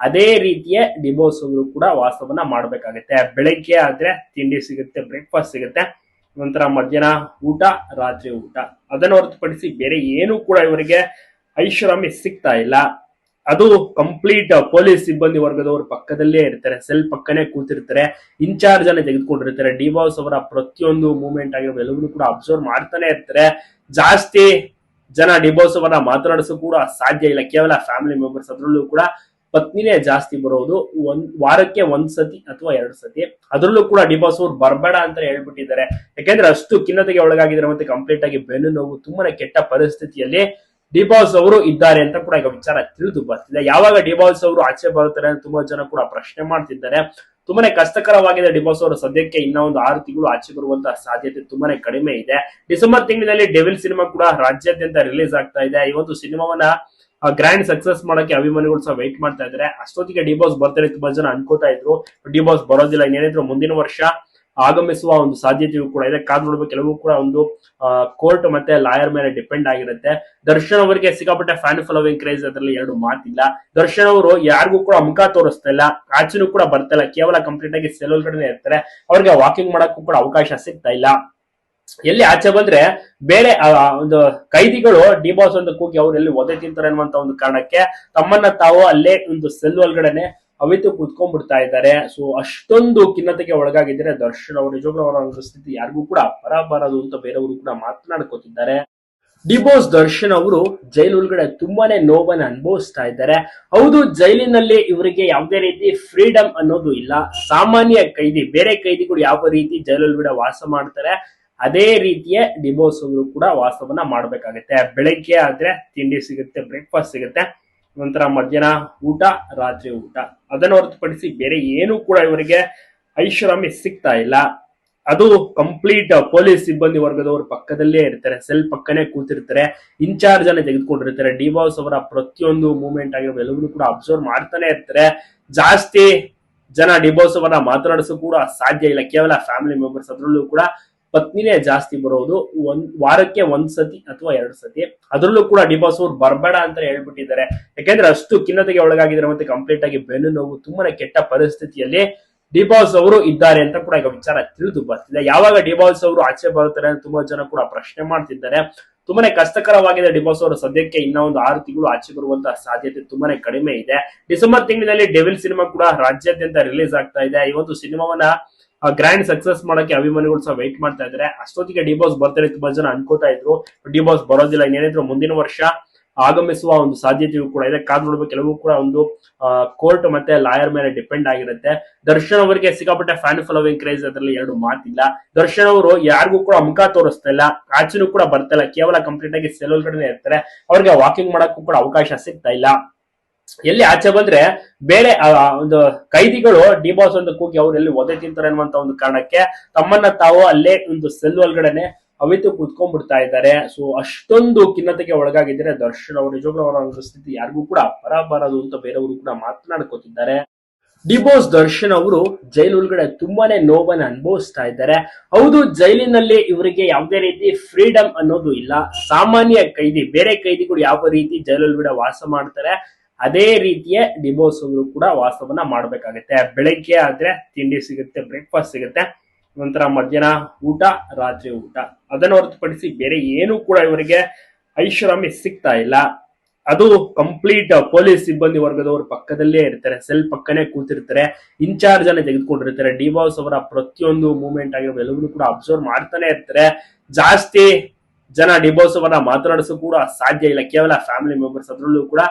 ಅದೇ ರೀತಿಯ ಡಿಬೋಸ್ಗಳು ಕೂಡ ವಾಸವನ್ನ ಮಾಡಬೇಕಾಗುತ್ತೆ. ಬೆಳಗ್ಗೆ ಆದ್ರೆ ತಿಂಡಿ ಸಿಗುತ್ತೆ ಬ್ರೇಕ್ಫಾಸ್ಟ್ ಸಿಗುತ್ತೆ. ನಂತರ ಮಧ್ಯಾಹ್ನ ಊಟ, ರಾತ್ರಿ ಊಟ. ಅದನ್ನು ಹೊರತುಪಡಿಸಿ ಬೇರೆ ಏನು ಕೂಡ ಇವರಿಗೆ ಐಷಾರಾಮಿ ಸಿಗ್ತಾ ಇಲ್ಲ. ಅದು ಕಂಪ್ಲೀಟ್ ಪೊಲೀಸ್ ಸಿಬ್ಬಂದಿ ವರ್ಗದವರು ಪಕ್ಕದಲ್ಲೇ ಇರ್ತಾರೆ. ಸೆಲ್ ಪಕ್ಕನೆ ಕೂತಿರ್ತಾರೆ. ಇನ್ಚಾರ್ಜ್ ಅನ್ನ ತೆಗೆದುಕೊಂಡಿರ್ತಾರೆ. ಡಿ ಬಾಸ್ ಅವರ ಪ್ರತಿಯೊಂದು ಮೂವ್ಮೆಂಟ್ ಆಗಿರೋ ಎಲ್ಲವನ್ನೂ ಕೂಡ ಅಬ್ಸರ್ವ್ ಮಾಡ್ತಾನೆ ಇರ್ತಾರೆ. ಜಾಸ್ತಿ ಜನ ಡಿಬೋಸ್ ಅವರ ಮಾತನಾಡಿಸೋ ಕೂಡ ಸಾಧ್ಯ ಇಲ್ಲ. ಕೇವಲ ಫ್ಯಾಮಿಲಿ ಮೆಂಬರ್ಸ್ ಅದರಲ್ಲೂ ಕೂಡ ಪತ್ನಿನೇ ಜಾಸ್ತಿ ಬರೋದು ಒಂದ್, ವಾರಕ್ಕೆ ಒಂದ್ ಸತಿ ಅಥವಾ ಎರಡು ಸತಿ. ಅದರಲ್ಲೂ ಕೂಡ ಡಿಬಾಸ್ ಅವ್ರು ಬರಬೇಡ ಅಂತ ಹೇಳ್ಬಿಟ್ಟಿದ್ದಾರೆ. ಯಾಕೆಂದ್ರೆ ಅಷ್ಟು ಖಿನ್ನತೆಗೆ ಒಳಗಾಗಿದ್ದಾರೆ ಮತ್ತೆ ಕಂಪ್ಲೀಟ್ ಆಗಿ ಬೆನ್ನು ನೋವು ತುಂಬಾನೇ ಕೆಟ್ಟ ಪರಿಸ್ಥಿತಿಯಲ್ಲಿ ಡಿಬಾಸ್ ಅವರು ಇದ್ದಾರೆ ಅಂತ ಕೂಡ ಈಗ ವಿಚಾರ ತಿಳಿದು ಬರ್ತಿದೆ. ಯಾವಾಗ ಡಿಬಾಸ್ ಅವರು ಆಚೆ ಬರುತ್ತಾರೆ ಅಂತ ತುಂಬಾ ಜನ ಕೂಡ ಪ್ರಶ್ನೆ ಮಾಡ್ತಿದ್ದಾರೆ. ತುಂಬಾನೇ ಕಷ್ಟಕರವಾಗಿದೆ ಡಿಬಾಸ್ ಅವರು ಸದ್ಯಕ್ಕೆ ಇನ್ನ ಒಂದು ಆರು ತಿಂಗಳು ಆಚೆ ಬರುವಂತಹ ಸಾಧ್ಯತೆ ತುಂಬಾನೇ ಕಡಿಮೆ ಇದೆ. ಡಿಸೆಂಬರ್ ತಿಂಗಳಿನಲ್ಲಿ ಡೆವಿಲ್ ಸಿನಿಮಾ ಕೂಡ ರಾಜ್ಯಾದ್ಯಂತ ರಿಲೀಸ್ ಆಗ್ತಾ ಇದೆ. ಈ ಒಂದು ಸಿನಿಮಾವನ್ನ ಗ್ರ್ಯಾಂಡ್ ಸಕ್ಸಸ್ ಮಾಡೋಕೆ ಅಭಿಮಾನಿಗಳು ಸಹ ವೆಯ್ಟ್ ಮಾಡ್ತಾ ಇದ್ದಾರೆ. ಅಷ್ಟೊತ್ತಿಗೆ ಡಿಬಾಸ್ ಬರ್ತಾರೆ ತುಂಬಾ ಜನ ಅನ್ಕೋತಾ ಇದ್ರು. ಡಿಬಾಸ್ ಬರೋದಿಲ್ಲ ಇನ್ನೇನಿದ್ರು ಮುಂದಿನ ವರ್ಷ ಆಗಮಿಸುವ ಒಂದು ಸಾಧ್ಯತೆಯೂ ಕೂಡ ಇದೆ. ಕಾದ್ ನೋಡ್ಬೇಕು, ಕೆಲವು ಕೂಡ ಒಂದು ಕೋರ್ಟ್ ಮತ್ತೆ ಲಾಯರ್ ಮೇಲೆ ಡಿಪೆಂಡ್ ಆಗಿರುತ್ತೆ. ದರ್ಶನ್ ಅವರಿಗೆ ಸಿಕ್ಕಾಪಟ್ಟೆ ಫ್ಯಾನ್ ಫಾಲೋವಿಂಗ್ ಕ್ರೇಜ್ ಅದರಲ್ಲಿ ಎರಡು ಮಾತಿಲ್ಲ. ದರ್ಶನ್ ಅವರು ಯಾರಿಗೂ ಕೂಡ ಮುಖ ತೋರಿಸ್ತಾ ಇಲ್ಲ. ಆಚೆನೂ ಕೂಡ ಬರ್ತಾ ಕೇವಲ ಕಂಪ್ಲೀಟ್ ಆಗಿ ಸೆಲ್ ಒಳಗಡೆ ಇರ್ತಾರೆ. ಅವ್ರಿಗೆ ವಾಕಿಂಗ್ ಮಾಡಕ್ಕೂ ಕೂಡ ಅವಕಾಶ ಸಿಗ್ತಾ ಇಲ್ಲ. ಎಲ್ಲಿ ಆಚೆ ಬಂದ್ರೆ ಬೇರೆ ಒಂದು ಕೈದಿಗಳು ಡಿಬಾಸ್ ಒಂದು ಕೂಗಿ ಅವ್ರು ಎಲ್ಲಿ ಒದೆ ತಿಂತಾರೆ ಅನ್ನುವಂತ ಒಂದು ಕಾರಣಕ್ಕೆ ತಮ್ಮನ್ನ ತಾವು ಅಲ್ಲೇ ಒಂದು ಸೆಲ್ ಒಳಗಡೆನೆ ಅವಿತು ಕುತ್ಕೊಂಡ್ಬಿಡ್ತಾ ಇದ್ದಾರೆ. ಸೊ ಅಷ್ಟೊಂದು ಖಿನ್ನತೆಗೆ ಒಳಗಾಗಿದ್ದಾರೆ. ದರ್ಶನ್ ಅವರು ನಿಜವಾಗ್ಲೂ ಅವರ ಒಂದು ಸ್ಥಿತಿ ಯಾರಿಗೂ ಕೂಡ ಬರಬಾರದು ಅಂತ ಬೇರೆಯವರು ಕೂಡ ಮಾತನಾಡ್ಕೋತಿದ್ದಾರೆ. ಡಿಬೋಸ್ ದರ್ಶನ್ ಅವರು ಜೈಲು ಒಳಗಡೆ ತುಂಬಾನೇ ನೋವನ್ನು ಅನುಭವಿಸ್ತಾ ಇದ್ದಾರೆ. ಹೌದು, ಜೈಲಿನಲ್ಲಿ ಇವರಿಗೆ ಯಾವುದೇ ರೀತಿ ಫ್ರೀಡಮ್ ಅನ್ನೋದು ಇಲ್ಲ. ಸಾಮಾನ್ಯ ಕೈದಿ, ಬೇರೆ ಕೈದಿಗಳು ಯಾವ ರೀತಿ ಜೈಲು ಒಳಗಡೆ ವಾಸ ಮಾಡ್ತಾರೆ ಅದೇ ರೀತಿಯ ಡಿಬೋಸ್ ಅವರು ಕೂಡ ವಾಸವನ್ನ ಮಾಡಬೇಕಾಗುತ್ತೆ. ಬೆಳಗ್ಗೆ ಆದ್ರೆ ತಿಂಡಿ ಸಿಗುತ್ತೆ ಬ್ರೇಕ್ಫಾಸ್ಟ್ ಸಿಗುತ್ತೆ. ನಂತರ ಮಧ್ಯಾಹ್ನ ಊಟ, ರಾತ್ರಿ ಊಟ. ಅದನ್ನು ಹೊರತುಪಡಿಸಿ ಬೇರೆ ಏನು ಕೂಡ ಇವರಿಗೆ ಐಷಾರಾಮಿ ಸಿಗ್ತಾ ಇಲ್ಲ. ಅದು ಕಂಪ್ಲೀಟ್ ಪೊಲೀಸ್ ಸಿಬ್ಬಂದಿ ವರ್ಗದವರು ಪಕ್ಕದಲ್ಲೇ ಇರ್ತಾರೆ. ಸೆಲ್ ಪಕ್ಕನೇ ಕೂತಿರ್ತಾರೆ. ಇನ್ಚಾರ್ಜ್ ಅನ್ನ ತೆಗೆದುಕೊಂಡಿರ್ತಾರೆ. ಡಿ ಬಾಸ್ ಅವರ ಪ್ರತಿಯೊಂದು ಮೂವ್ಮೆಂಟ್ ಆಗಿರೋ ಎಲ್ಲವನ್ನೂ ಕೂಡ ಅಬ್ಸರ್ವ್ ಮಾಡ್ತಾನೆ ಇರ್ತಾರೆ. ಜಾಸ್ತಿ ಜನ ಡಿಬೋಸ್ ಅವರ ಮಾತನಾಡಿಸೋ ಕೂಡ ಸಾಧ್ಯ ಇಲ್ಲ. ಕೇವಲ ಫ್ಯಾಮಿಲಿ ಮೆಂಬರ್ಸ್ ಅದರಲ್ಲೂ ಕೂಡ ಪತ್ನಿನೇ ಜಾಸ್ತಿ ಬರೋದು ಒಂದ್, ವಾರಕ್ಕೆ ಒಂದ್ ಸತಿ ಅಥವಾ ಎರಡು ಸತಿ ಅದರಲ್ಲೂ ಕೂಡ ಡಿಬಾಸ್ ಅವ್ರು ಬರಬೇಡ ಅಂತ ಹೇಳ್ಬಿಟ್ಟಿದ್ದಾರೆ. ಯಾಕೆಂದ್ರೆ ಅಷ್ಟು ಖಿನ್ನತೆಗೆ ಒಳಗಾಗಿದ್ದಾರೆ ಮತ್ತೆ ಕಂಪ್ಲೀಟ್ ಆಗಿ ಬೆನ್ನು ನೋವು ತುಂಬಾನೇ ಕೆಟ್ಟ ಪರಿಸ್ಥಿತಿಯಲ್ಲಿ ಡಿಬಾಸ್ ಅವರು ಇದ್ದಾರೆ ಅಂತ ಕೂಡ ಈಗ ವಿಚಾರ ತಿಳಿದು ಬರ್ತಿದೆ. ಯಾವಾಗ ಡಿಬಾಸ್ ಅವರು ಆಚೆ ಬರುತ್ತಾರೆ ಅಂತ ತುಂಬಾ ಜನ ಕೂಡ ಪ್ರಶ್ನೆ ಮಾಡ್ತಿದ್ದಾರೆ. ತುಂಬಾನೇ ಕಷ್ಟಕರವಾಗಿದೆ ಡಿಬಾಸ್ ಅವರು ಸದ್ಯಕ್ಕೆ ಇನ್ನ ಒಂದು ಆರು ತಿಂಗಳು ಆಚೆ ಬರುವಂತಹ ಸಾಧ್ಯತೆ ತುಂಬಾನೇ ಕಡಿಮೆ ಇದೆ. ಡಿಸೆಂಬರ್ ತಿಂಗಳಿನಲ್ಲಿ ಡೆವಿಲ್ ಸಿನಿಮಾ ಕೂಡ ರಾಜ್ಯಾದ್ಯಂತ ರಿಲೀಸ್ ಆಗ್ತಾ ಇದೆ. ಈ ಒಂದು ಸಿನಿಮಾವನ್ನ ಗ್ರ್ಯಾಂಡ್ ಸಕ್ಸಸ್ ಮಾಡೋಕೆ ಅಭಿಮಾನಿಗಳು ಸಹ ವೆಯ್ಟ್ ಮಾಡ್ತಾ ಇದ್ದಾರೆ. ಅಷ್ಟೊತ್ತಿಗೆ ಡಿಬಾಸ್ ಬರ್ತಾರೆ ತುಂಬಾ ಜನ ಅನ್ಕೋತಾ ಇದ್ರು. ಡಿಬಾಸ್ ಬರೋದಿಲ್ಲ ಇನ್ನೇನಿದ್ರು ಮುಂದಿನ ವರ್ಷ ಆಗಮಿಸುವ ಒಂದು ಸಾಧ್ಯತೆಯೂ ಕೂಡ ಇದೆ. ಕಾದ್ ನೋಡ್ಬೇಕು, ಕೆಲವು ಕೂಡ ಒಂದು ಕೋರ್ಟ್ ಮತ್ತೆ ಲಾಯರ್ ಮೇಲೆ ಡಿಪೆಂಡ್ ಆಗಿರುತ್ತೆ. ದರ್ಶನ್ ಅವರಿಗೆ ಸಿಕ್ಕಾಪಟ್ಟೆ ಫ್ಯಾನ್ ಫಾಲೋವಿಂಗ್ ಕ್ರೇಜ್ ಅದರಲ್ಲಿ ಎರಡು ಮಾತಿಲ್ಲ. ದರ್ಶನ್ ಅವರು ಯಾರಿಗೂ ಕೂಡ ಮುಖ ತೋರಿಸ್ತಾ ಇಲ್ಲ. ಆಚೆನೂ ಕೂಡ ಬರ್ತಾ ಇಲ್ಲ. ಕೇವಲ ಕಂಪ್ಲೀಟ್ ಆಗಿ ಸೆಲ್ ಒಳಗಡೆ ಇರ್ತಾರೆ. ಅವ್ರಿಗೆ ವಾಕಿಂಗ್ ಮಾಡಕ್ಕೂ ಕೂಡ ಅವಕಾಶ ಸಿಗ್ತಾ ಇಲ್ಲ. ಎಲ್ಲಿ ಆಚೆ ಬಂದ್ರೆ ಬೇರೆ ಒಂದು ಕೈದಿಗಳು ಡಿಬಾಸ್ ಒಂದು ಕೂಗಿ ಅವ್ರು ಎಲ್ಲಿ ಒದೆ ತಿಂತಾರೆ ಅನ್ನುವಂತ ಒಂದು ಕಾರಣಕ್ಕೆ ತಮ್ಮನ್ನ ತಾವು ಅಲ್ಲೇ ಒಂದು ಸೆಲ್ ಒಳಗಡೆನೆ ಅವಿತು ಕುತ್ಕೊಂಡ್ಬಿಡ್ತಾ ಇದ್ದಾರೆ. ಸೊ ಅಷ್ಟೊಂದು ಖಿನ್ನತೆಗೆ ಒಳಗಾಗಿದ್ರೆ ದರ್ಶನ್ ಅವರು ನಿಜವಾಗ್ಲೂ ಅವರ ಸ್ಥಿತಿ ಯಾರಿಗೂ ಕೂಡ ಬರಬಾರದು ಅಂತ ಬೇರೆಯವರು ಕೂಡ ಮಾತನಾಡ್ಕೋತಿದ್ದಾರೆ. ಡಿಬೋಸ್ ದರ್ಶನ್ ಅವರು ಜೈಲು ಒಳಗಡೆ ತುಂಬಾನೇ ನೋವನ್ನು ಅನುಭವಿಸ್ತಾ ಇದ್ದಾರೆ. ಹೌದು, ಜೈಲಿನಲ್ಲಿ ಇವರಿಗೆ ಯಾವುದೇ ರೀತಿ ಫ್ರೀಡಮ್ ಅನ್ನೋದು ಇಲ್ಲ. ಸಾಮಾನ್ಯ ಕೈದಿ, ಬೇರೆ ಕೈದಿಗಳು ಯಾವ ರೀತಿ ಜೈಲು ಒಳಗಡೆ ವಾಸ ಮಾಡ್ತಾರೆ. ಅದೇ ರೀತಿಯ ಡಿಬೋಸ್ಗಳು ಕೂಡ ವಾಸವನ್ನ ಮಾಡಬೇಕಾಗುತ್ತೆ. ಬೆಳಗ್ಗೆ ಆದ್ರೆ ತಿಂಡಿ ಸಿಗುತ್ತೆ ಬ್ರೇಕ್ಫಾಸ್ಟ್ ಸಿಗುತ್ತೆ, ನಂತರ ಮಧ್ಯಾಹ್ನ ಊಟ, ರಾತ್ರಿ ಊಟ. ಅದನ್ನು ಹೊರತುಪಡಿಸಿ ಬೇರೆ ಏನು ಕೂಡ ಇವರಿಗೆ ಐಷಾರಾಮಿ ಸಿಗ್ತಾ ಇಲ್ಲ. ಅದು ಕಂಪ್ಲೀಟ್ ಪೊಲೀಸ್ ಸಿಬ್ಬಂದಿ ವರ್ಗದವರು ಪಕ್ಕದಲ್ಲೇ ಇರ್ತಾರೆ ಸೆಲ್ ಪಕ್ಕನೇ ಕೂತಿರ್ತಾರೆ, ಇನ್ಚಾರ್ಜ್ ಅನ್ನ ತೆಗೆದುಕೊಂಡಿರ್ತಾರೆ. ಡಿ ಬಾಸ್ ಅವರ ಪ್ರತಿಯೊಂದು ಮೂಮೆಂಟ್ ಆಗಿರೋ ಎಲ್ಲವನ್ನೂ ಕೂಡ ಅಬ್ಸರ್ವ್ ಮಾಡ್ತಾನೆ ಇರ್ತಾರೆ. ಜಾಸ್ತಿ ಜನ ಡಿಬೋಸ್ ಅವರನ್ನ ಮಾತನಾಡಿಸೋ ಕೂಡ ಸಾಧ್ಯ ಇಲ್ಲ. ಕೇವಲ ಫ್ಯಾಮಿಲಿ ಮೆಂಬರ್ಸ್ ಅದರಲ್ಲೂ ಕೂಡ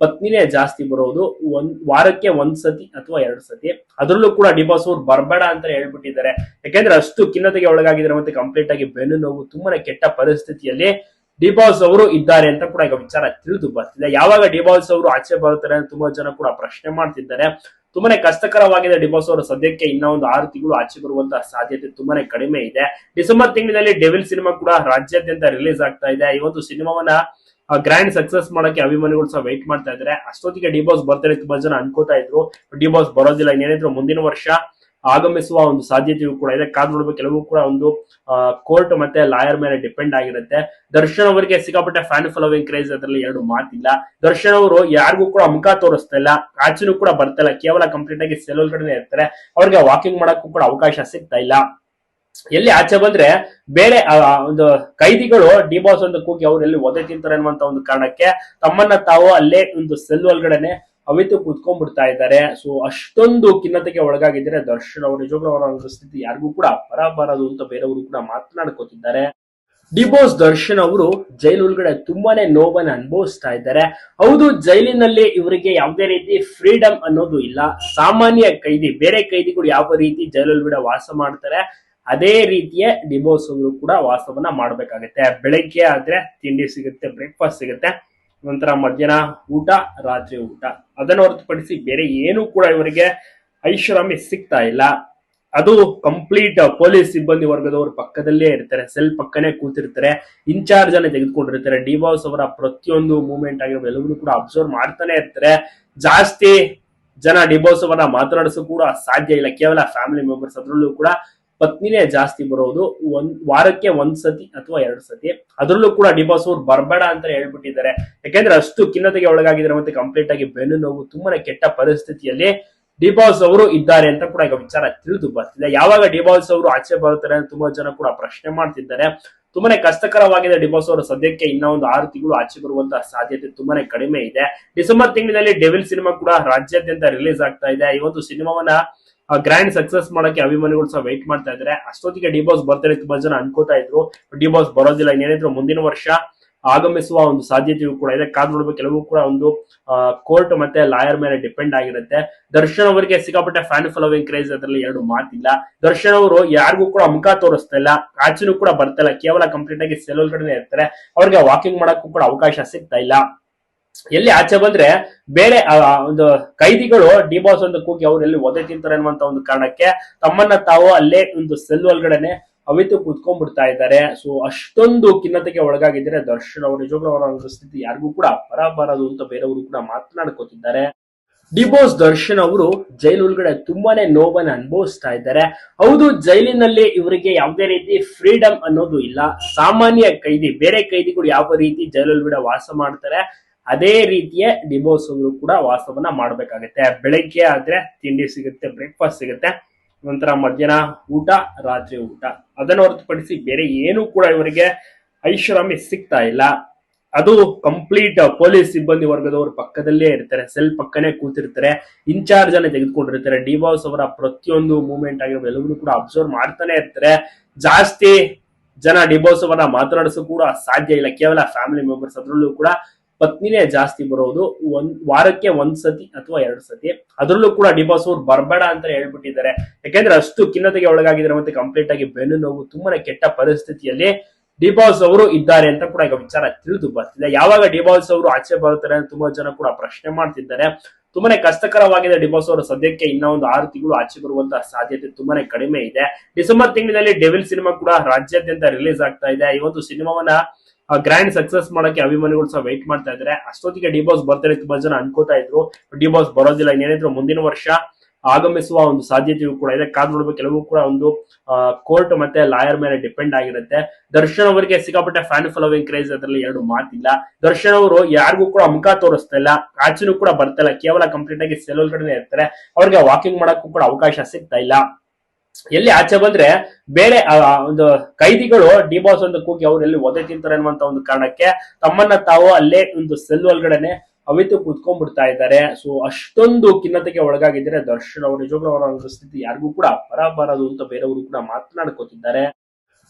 ಪತ್ನಿನೇ ಜಾಸ್ತಿ ಬರೋದು ಒಂದ್, ವಾರಕ್ಕೆ ಒಂದ್ ಸತಿ ಅಥವಾ ಎರಡು ಸತಿ ಅದರಲ್ಲೂ ಕೂಡ ಡಿಬಾಸ್ ಅವ್ರು ಬರಬೇಡ ಅಂತ ಹೇಳ್ಬಿಟ್ಟಿದ್ದಾರೆ. ಯಾಕೆಂದ್ರೆ ಅಷ್ಟು ಖಿನ್ನತೆಗೆ ಒಳಗಾಗಿದ್ದಾರೆ ಮತ್ತೆ ಕಂಪ್ಲೀಟ್ ಆಗಿ ಬೆನ್ನು ನೋವು ತುಂಬಾನೇ ಕೆಟ್ಟ ಪರಿಸ್ಥಿತಿಯಲ್ಲಿ ಡಿಬಾಸ್ ಅವರು ಇದ್ದಾರೆ ಅಂತ ಕೂಡ ಈಗ ವಿಚಾರ ತಿಳಿದು ಬರ್ತಿದೆ. ಯಾವಾಗ ಡಿಬಾಸ್ ಅವರು ಆಚೆ ಬರುತ್ತಾರೆ ಅಂತ ತುಂಬಾ ಜನ ಕೂಡ ಪ್ರಶ್ನೆ ಮಾಡ್ತಿದ್ದಾರೆ. ತುಂಬಾನೇ ಕಷ್ಟಕರವಾಗಿದೆ ಡಿಬಾಸ್ ಅವರು ಸದ್ಯಕ್ಕೆ ಇನ್ನ ಒಂದು ಆರು ತಿಂಗಳು ಆಚೆ ಬರುವಂತಹ ಸಾಧ್ಯತೆ ತುಂಬಾನೇ ಕಡಿಮೆ ಇದೆ. ಡಿಸೆಂಬರ್ ತಿಂಗಳಿನಲ್ಲಿ ಡೆವಿಲ್ ಸಿನಿಮಾ ಕೂಡ ರಾಜ್ಯಾದ್ಯಂತ ರಿಲೀಸ್ ಆಗ್ತಾ ಇದೆ. ಈ ಒಂದು ಸಿನಿಮಾವನ್ನ ಗ್ರ್ಯಾಂಡ್ ಸಕ್ಸಸ್ ಮಾಡೋಕೆ ಅಭಿಮಾನಿಗಳು ಸಹ ವೆಯ್ಟ್ ಮಾಡ್ತಾ ಇದ್ದಾರೆ. ಅಷ್ಟೊತ್ತಿಗೆ ಡಿಬಾಸ್ ಬರ್ತಾರೆ ತುಂಬಾ ಜನ ಅನ್ಕೋತಾ ಇದ್ರು. ಡಿಬಾಸ್ ಬರೋದಿಲ್ಲ ಇನ್ನೇನಿದ್ರು ಮುಂದಿನ ವರ್ಷ ಆಗಮಿಸುವ ಒಂದು ಸಾಧ್ಯತೆಯೂ ಕೂಡ ಇದೆ. ಕಾದ್ ನೋಡ್ಬೇಕು, ಕೆಲವು ಕೂಡ ಒಂದು ಕೋರ್ಟ್ ಮತ್ತೆ ಲಾಯರ್ ಮೇಲೆ ಡಿಪೆಂಡ್ ಆಗಿರುತ್ತೆ. ದರ್ಶನ್ ಅವರಿಗೆ ಸಿಕ್ಕಾಪಟ್ಟೆ ಫ್ಯಾನ್ ಫಾಲೋವಿಂಗ್ ಕ್ರೇಜ್ ಅದರಲ್ಲಿ ಎರಡು ಮಾತಿಲ್ಲ. ದರ್ಶನ್ ಅವರು ಯಾರಿಗೂ ಕೂಡ ಮುಖ ತೋರಿಸ್ತಾ ಇಲ್ಲ. ಆಚೆನೂ ಕೂಡ ಬರ್ತಾ ಇಲ್ಲ. ಕೇವಲ ಕಂಪ್ಲೀಟ್ ಆಗಿ ಸೆಲ್ ಒಳಗಡೆ ಇರ್ತಾರೆ. ಅವ್ರಿಗೆ ವಾಕಿಂಗ್ ಮಾಡಕ್ಕೂ ಕೂಡ ಅವಕಾಶ ಸಿಗ್ತಾ ಇಲ್ಲ. ಎಲ್ಲಿ ಆಚೆ ಬಂದ್ರೆ ಬೇರೆ ಒಂದು ಕೈದಿಗಳು ಡಿ ಬಾಸ್ ಒಂದು ಕೂಗಿ ಅವ್ರು ಎಲ್ಲಿ ಒದೆ ತಿಂತಾರೆ ಅನ್ನುವಂತ ಒಂದು ಕಾರಣಕ್ಕೆ ತಮ್ಮನ್ನ ತಾವು ಅಲ್ಲೇ ಒಂದು ಸೆಲ್ ಒಳಗಡೆನೆ ಅವಿತು ಕುತ್ಕೊಂಡ್ಬಿಡ್ತಾ ಇದ್ದಾರೆ. ಸೊ ಅಷ್ಟೊಂದು ಖಿನ್ನತೆಗೆ ಒಳಗಾಗಿದ್ದಾರೆ. ದರ್ಶನ್ ಅವರು ನಿಜವಾಗ್ಲೂ ಅವರ ಸ್ಥಿತಿ ಯಾರಿಗೂ ಕೂಡ ಬರಬಾರದು ಅಂತ ಬೇರೆಯವರು ಕೂಡ ಮಾತನಾಡ್ಕೋತಿದ್ದಾರೆ. ಡಿಬೋಸ್ ದರ್ಶನ್ ಅವರು ಜೈಲು ಒಳಗಡೆ ತುಂಬಾನೇ ನೋವನ್ನು ಅನುಭವಿಸ್ತಾ ಇದ್ದಾರೆ. ಹೌದು, ಜೈಲಿನಲ್ಲಿ ಇವರಿಗೆ ಯಾವುದೇ ರೀತಿ ಫ್ರೀಡಮ್ ಅನ್ನೋದು ಇಲ್ಲ. ಸಾಮಾನ್ಯ ಕೈದಿ, ಬೇರೆ ಕೈದಿಗಳು ಯಾವ ರೀತಿ ಜೈಲು ಒಳಗಡೆ ವಾಸ ಮಾಡ್ತಾರೆ ಅದೇ ರೀತಿಯ ಡಿಬೋಸ್ ಕೂಡ ವಾಸವನ್ನ ಮಾಡಬೇಕಾಗುತ್ತೆ. ಬೆಳಗ್ಗೆ ಆದ್ರೆ ತಿಂಡಿ ಸಿಗುತ್ತೆ ಬ್ರೇಕ್ಫಾಸ್ಟ್ ಸಿಗುತ್ತೆ. ನಂತರ ಮಧ್ಯಾಹ್ನ ಊಟ, ರಾತ್ರಿ ಊಟ. ಅದನ್ನು ಹೊರತುಪಡಿಸಿ ಬೇರೆ ಏನು ಕೂಡ ಇವರಿಗೆ ಐಷಾರಾಮಿ ಸಿಗ್ತಾ ಇಲ್ಲ. ಅದು ಕಂಪ್ಲೀಟ್ ಪೊಲೀಸ್ ಸಿಬ್ಬಂದಿ ವರ್ಗದವರು ಪಕ್ಕದಲ್ಲೇ ಇರ್ತಾರೆ. ಸೆಲ್ ಪಕ್ಕನೇ ಕೂತಿರ್ತಾರೆ. ಇನ್ಚಾರ್ಜ್ ಅನ್ನ ತೆಗೆದುಕೊಂಡಿರ್ತಾರೆ. ಡಿ ಬಾಸ್ ಅವರ ಪ್ರತಿಯೊಂದು ಮೂವ್ಮೆಂಟ್ ಆಗಿರೋ ಎಲ್ಲವನ್ನೂ ಕೂಡ ಅಬ್ಸರ್ವ್ ಮಾಡ್ತಾನೆ ಇರ್ತಾರೆ. ಜಾಸ್ತಿ ಜನ ಡಿಬೋಸ್ ಅವರ ಮಾತನಾಡಿಸೋ ಕೂಡ ಸಾಧ್ಯ ಇಲ್ಲ. ಕೇವಲ ಫ್ಯಾಮಿಲಿ ಮೆಂಬರ್ಸ್ ಅದರಲ್ಲೂ ಕೂಡ ಪತ್ನಿನೇ ಜಾಸ್ತಿ ಬರೋದು ಒಂದ್, ವಾರಕ್ಕೆ ಒಂದ್ ಸತಿ ಅಥವಾ ಎರಡು ಸತಿ. ಅದರಲ್ಲೂ ಕೂಡ ಡಿಬಾಸ್ ಅವ್ರು ಬರಬೇಡ ಅಂತ ಹೇಳ್ಬಿಟ್ಟಿದ್ದಾರೆ. ಯಾಕೆಂದ್ರೆ ಅಷ್ಟು ಖಿನ್ನತೆಗೆ ಒಳಗಾಗಿದ್ದಾರೆ ಮತ್ತೆ ಕಂಪ್ಲೀಟ್ ಆಗಿ ಬೆನ್ನು ನೋವು ತುಂಬಾನೇ ಕೆಟ್ಟ ಪರಿಸ್ಥಿತಿಯಲ್ಲಿ ಡಿಬಾಸ್ ಅವರು ಇದ್ದಾರೆ ಅಂತ ಕೂಡ ಈಗ ವಿಚಾರ ತಿಳಿದು ಬರ್ತಿದೆ. ಯಾವಾಗ ಡಿಬಾಸ್ ಅವರು ಆಚೆ ಬರುತ್ತಾರೆ ಅಂತ ತುಂಬಾ ಜನ ಕೂಡ ಪ್ರಶ್ನೆ ಮಾಡ್ತಿದ್ದಾರೆ. ತುಂಬಾನೇ ಕಷ್ಟಕರವಾಗಿದೆ ಡಿಬಾಸ್ ಅವರು ಸದ್ಯಕ್ಕೆ ಇನ್ನ ಒಂದು ಆರು ತಿಂಗಳು ಆಚೆ ಬರುವಂತಹ ಸಾಧ್ಯತೆ ತುಂಬಾನೇ ಕಡಿಮೆ ಇದೆ. ಡಿಸೆಂಬರ್ ತಿಂಗಳಿನಲ್ಲಿ ಡೆವಿಲ್ ಸಿನಿಮಾ ಕೂಡ ರಾಜ್ಯಾದ್ಯಂತ ರಿಲೀಸ್ ಆಗ್ತಾ ಇದೆ. ಈ ಒಂದು ಸಿನಿಮಾವನ್ನ ಗ್ರ್ಯಾಂಡ್ ಸಕ್ಸಸ್ ಮಾಡೋಕೆ ಅಭಿಮಾನಿಗಳು ಸಹ ವೆಯ್ಟ್ ಮಾಡ್ತಾ ಇದ್ದಾರೆ. ಅಷ್ಟೊತ್ತಿಗೆ ಡಿಬಾಸ್ ಬರ್ತಾರೆ ತುಂಬಾ ಜನ ಅನ್ಕೋತಾ ಇದ್ರು. ಡಿಬಾಸ್ ಬರೋದಿಲ್ಲ ಇನ್ನೇನಿದ್ರು ಮುಂದಿನ ವರ್ಷ ಆಗಮಿಸುವ ಒಂದು ಸಾಧ್ಯತೆಯೂ ಕೂಡ ಇದೆ. ಕಾದ್ ನೋಡ್ಬೇಕು, ಕೆಲವು ಕೂಡ ಒಂದು ಕೋರ್ಟ್ ಮತ್ತೆ ಲಾಯರ್ ಮೇಲೆ ಡಿಪೆಂಡ್ ಆಗಿರುತ್ತೆ. ದರ್ಶನ್ ಅವರಿಗೆ ಸಿಕ್ಕಾಪಟ್ಟೆ ಫ್ಯಾನ್ ಫಾಲೋವಿಂಗ್ ಕ್ರೇಜ್ ಅದರಲ್ಲಿ ಎರಡು ಮಾತಿಲ್ಲ. ದರ್ಶನ್ ಅವರು ಯಾರಿಗೂ ಕೂಡ ಮುಖ ತೋರಿಸ್ತಾ ಇಲ್ಲ. ಆಚೆನೂ ಕೂಡ ಬರ್ತಾ ಇಲ್ಲ. ಕೇವಲ ಕಂಪ್ಲೀಟ್ ಆಗಿ ಸೆಲ್ ಒಳಗಡೆ ಇರ್ತಾರೆ. ಅವ್ರಿಗೆ ವಾಕಿಂಗ್ ಮಾಡಕ್ಕೂ ಕೂಡ ಅವಕಾಶ ಸಿಗ್ತಾ ಇಲ್ಲ. ಎಲ್ಲಿ ಆಚೆ ಬಂದ್ರೆ ಬೇರೆ ಒಂದು ಕೈದಿಗಳು ಡಿ ಬಾಸ್ ಒಂದು ಕೂಗಿ ಅವ್ರು ಎಲ್ಲಿ ಒದೆ ತಿಂತಾರೆ ಅನ್ನುವಂತ ಒಂದು ಕಾರಣಕ್ಕೆ ತಮ್ಮನ್ನ ತಾವು ಅಲ್ಲೇ ಒಂದು ಸೆಲ್ ಒಳಗಡೆನೆ ಅವಿತು ಕುತ್ಕೊಂಡ್ಬಿಡ್ತಾ ಇದ್ದಾರೆ. ಸೊ ಅಷ್ಟೊಂದು ಖಿನ್ನತೆಗೆ ಒಳಗಾಗಿದ್ರೆ ದರ್ಶನ್ ಅವರು ನಿಜವಾಗ್ಲೂ ಅವರ ಸ್ಥಿತಿ ಯಾರಿಗೂ ಕೂಡ ಬರಬಾರದು ಅಂತ ಬೇರೆಯವರು ಕೂಡ ಮಾತನಾಡ್ಕೋತಿದ್ದಾರೆ. ಡಿಬೋಸ್ ದರ್ಶನ್ ಅವರು ಜೈಲು ಒಳಗಡೆ ತುಂಬಾನೇ ನೋವನ್ನು ಅನುಭವಿಸ್ತಾ ಇದ್ದಾರೆ. ಹೌದು, ಜೈಲಿನಲ್ಲಿ ಇವರಿಗೆ ಯಾವುದೇ ರೀತಿ ಫ್ರೀಡಮ್ ಅನ್ನೋದು ಇಲ್ಲ. ಸಾಮಾನ್ಯ ಕೈದಿ, ಬೇರೆ ಕೈದಿಗಳು ಯಾವ ರೀತಿ ಜೈಲು ಒಳಗಡೆ ವಾಸ ಮಾಡ್ತಾರೆ ಅದೇ ರೀತಿಯ ಡಿಬೋಸ್ಗಳು ಕೂಡ ವಾಸವನ್ನ ಮಾಡಬೇಕಾಗುತ್ತೆ. ಬೆಳಗ್ಗೆ ಆದ್ರೆ ತಿಂಡಿ ಸಿಗುತ್ತೆ ಬ್ರೇಕ್ಫಾಸ್ಟ್ ಸಿಗುತ್ತೆ. ನಂತರ ಮಧ್ಯಾಹ್ನ ಊಟ, ರಾತ್ರಿ ಊಟ. ಅದನ್ನು ಹೊರತುಪಡಿಸಿ ಬೇರೆ ಏನು ಕೂಡ ಇವರಿಗೆ ಐಷಾರಾಮಿ ಸಿಗ್ತಾ ಇಲ್ಲ. ಅದು ಕಂಪ್ಲೀಟ್ ಪೊಲೀಸ್ ಸಿಬ್ಬಂದಿ ವರ್ಗದವರು ಪಕ್ಕದಲ್ಲೇ ಇರ್ತಾರೆ. ಸೆಲ್ ಪಕ್ಕನೆ ಕೂತಿರ್ತಾರೆ. ಇನ್ಚಾರ್ಜ್ ಅನ್ನ ತೆಗೆದುಕೊಂಡಿರ್ತಾರೆ. ಡಿ ಬಾಸ್ ಅವರ ಪ್ರತಿಯೊಂದು ಮೂಮೆಂಟ್ ಆಗಿರೋ ಎಲ್ಲವನ್ನೂ ಕೂಡ ಅಬ್ಸರ್ವ್ ಮಾಡ್ತಾನೆ ಇರ್ತಾರೆ. ಜಾಸ್ತಿ ಜನ ಡಿಬೋಸ್ ಅವರ ಮಾತನಾಡಿಸೋ ಕೂಡ ಸಾಧ್ಯ ಇಲ್ಲ. ಕೇವಲ ಫ್ಯಾಮಿಲಿ ಮೆಂಬರ್ಸ್ ಅದರಲ್ಲೂ ಕೂಡ ಪತ್ನಿನೇ ಜಾಸ್ತಿ ಬರೋದು ಒಂದ್, ವಾರಕ್ಕೆ ಒಂದ್ ಸತಿ ಅಥವಾ ಎರಡು ಸತಿ ಅದರಲ್ಲೂ ಕೂಡ ಡಿಬಾಸ್ ಅವ್ರು ಬರಬೇಡ ಅಂತ ಹೇಳ್ಬಿಟ್ಟಿದ್ದಾರೆ. ಯಾಕೆಂದ್ರೆ ಅಷ್ಟು ಖಿನ್ನತೆಗೆ ಒಳಗಾಗಿದ್ದಾರೆ ಮತ್ತೆ ಕಂಪ್ಲೀಟ್ ಆಗಿ ಬೆನ್ನು ನೋವು ತುಂಬಾನೇ ಕೆಟ್ಟ ಪರಿಸ್ಥಿತಿಯಲ್ಲಿ ಡಿಬಾಸ್ ಅವರು ಇದ್ದಾರೆ ಅಂತ ಕೂಡ ಈಗ ವಿಚಾರ ತಿಳಿದು ಬರ್ತಿದೆ. ಯಾವಾಗ ಡಿಬಾಸ್ ಅವರು ಆಚೆ ಬರುತ್ತಾರೆ ಅಂತ ತುಂಬಾ ಜನ ಕೂಡ ಪ್ರಶ್ನೆ ಮಾಡ್ತಿದ್ದಾರೆ. ತುಂಬಾನೇ ಕಷ್ಟಕರವಾಗಿದೆ ಡಿಬಾಸ್ ಅವರು ಸದ್ಯಕ್ಕೆ ಇನ್ನ ಒಂದು ಆರು ತಿಂಗಳು ಆಚೆ ಬರುವಂತಹ ಸಾಧ್ಯತೆ ತುಂಬಾನೇ ಕಡಿಮೆ ಇದೆ. ಡಿಸೆಂಬರ್ ತಿಂಗಳಿನಲ್ಲಿ ಡೆವಿಲ್ ಸಿನಿಮಾ ಕೂಡ ರಾಜ್ಯಾದ್ಯಂತ ರಿಲೀಸ್ ಆಗ್ತಾ ಇದೆ. ಈ ಒಂದು ಸಿನಿಮಾವನ್ನ ಗ್ರ್ಯಾಂಡ್ ಸಕ್ಸಸ್ ಮಾಡೋಕೆ ಅಭಿಮಾನಿಗಳು ಸಹ ವೆಯ್ಟ್ ಮಾಡ್ತಾ ಇದ್ದಾರೆ. ಅಷ್ಟೊತ್ತಿಗೆ ಡಿಬಾಸ್ ಬರ್ತಾರೆ ತುಂಬಾ ಜನ ಅನ್ಕೋತಾ ಇದ್ರು. ಡಿಬಾಸ್ ಬರೋದಿಲ್ಲ ಇನ್ನೇನಿದ್ರು ಮುಂದಿನ ವರ್ಷ ಆಗಮಿಸುವ ಒಂದು ಸಾಧ್ಯತೆಯೂ ಕೂಡ ಇದೆ. ಕಾದ್ ನೋಡ್ಬೇಕು, ಕೆಲವು ಕೂಡ ಒಂದು ಕೋರ್ಟ್ ಮತ್ತೆ ಲಾಯರ್ ಮೇಲೆ ಡಿಪೆಂಡ್ ಆಗಿರುತ್ತೆ. ದರ್ಶನ್ ಅವರಿಗೆ ಸಿಕ್ಕಾಪಟ್ಟೆ ಫ್ಯಾನ್ ಫಾಲೋವಿಂಗ್ ಕ್ರೇಜ್ ಅದರಲ್ಲಿ ಎರಡು ಮಾತಿಲ್ಲ. ದರ್ಶನ್ ಅವರು ಯಾರಿಗೂ ಕೂಡ ಮುಖ ತೋರಿಸ್ತಾ ಇಲ್ಲ. ಆಚೆನೂ ಕೂಡ ಬರ್ತಾ ಕೇವಲ ಕಂಪ್ಲೀಟ್ ಆಗಿ ಸೆಲ್ ಒಳಗಡೆ ಇರ್ತಾರೆ ಅವ್ರಿಗೆ ವಾಕಿಂಗ್ ಮಾಡಕ್ಕೂ ಕೂಡ ಅವಕಾಶ ಸಿಗ್ತಾ ಇಲ್ಲ. ಎಲ್ಲಿ ಆಚೆ ಬಂದ್ರೆ ಬೇರೆ ಒಂದು ಕೈದಿಗಳು ಡಿ ಬಾಸ್ ಒಂದು ಕೂಗಿ ಅವ್ರು ಎಲ್ಲಿ ಒದೆ ತಿಂತಾರೆ ಅನ್ನುವಂತ ಒಂದು ಕಾರಣಕ್ಕೆ ತಮ್ಮನ್ನ ತಾವು ಅಲ್ಲೇ ಒಂದು ಸೆಲ್ ಒಳಗಡೆನೆ ಅವಿತು ಕುತ್ಕೊಂಡ್ಬಿಡ್ತಾ ಇದ್ದಾರೆ. ಸೊ ಅಷ್ಟೊಂದು ಖಿನ್ನತೆಗೆ ಒಳಗಾಗಿದ್ದಾರೆ. ದರ್ಶನ್ ಅವರು ನಿಜವಾಗ್ಲೂ ಅವರ ಸ್ಥಿತಿ ಯಾರಿಗೂ ಕೂಡ ಬರಬಾರದು ಅಂತ ಬೇರೆಯವರು ಕೂಡ ಮಾತನಾಡ್ಕೋತಿದ್ದಾರೆ.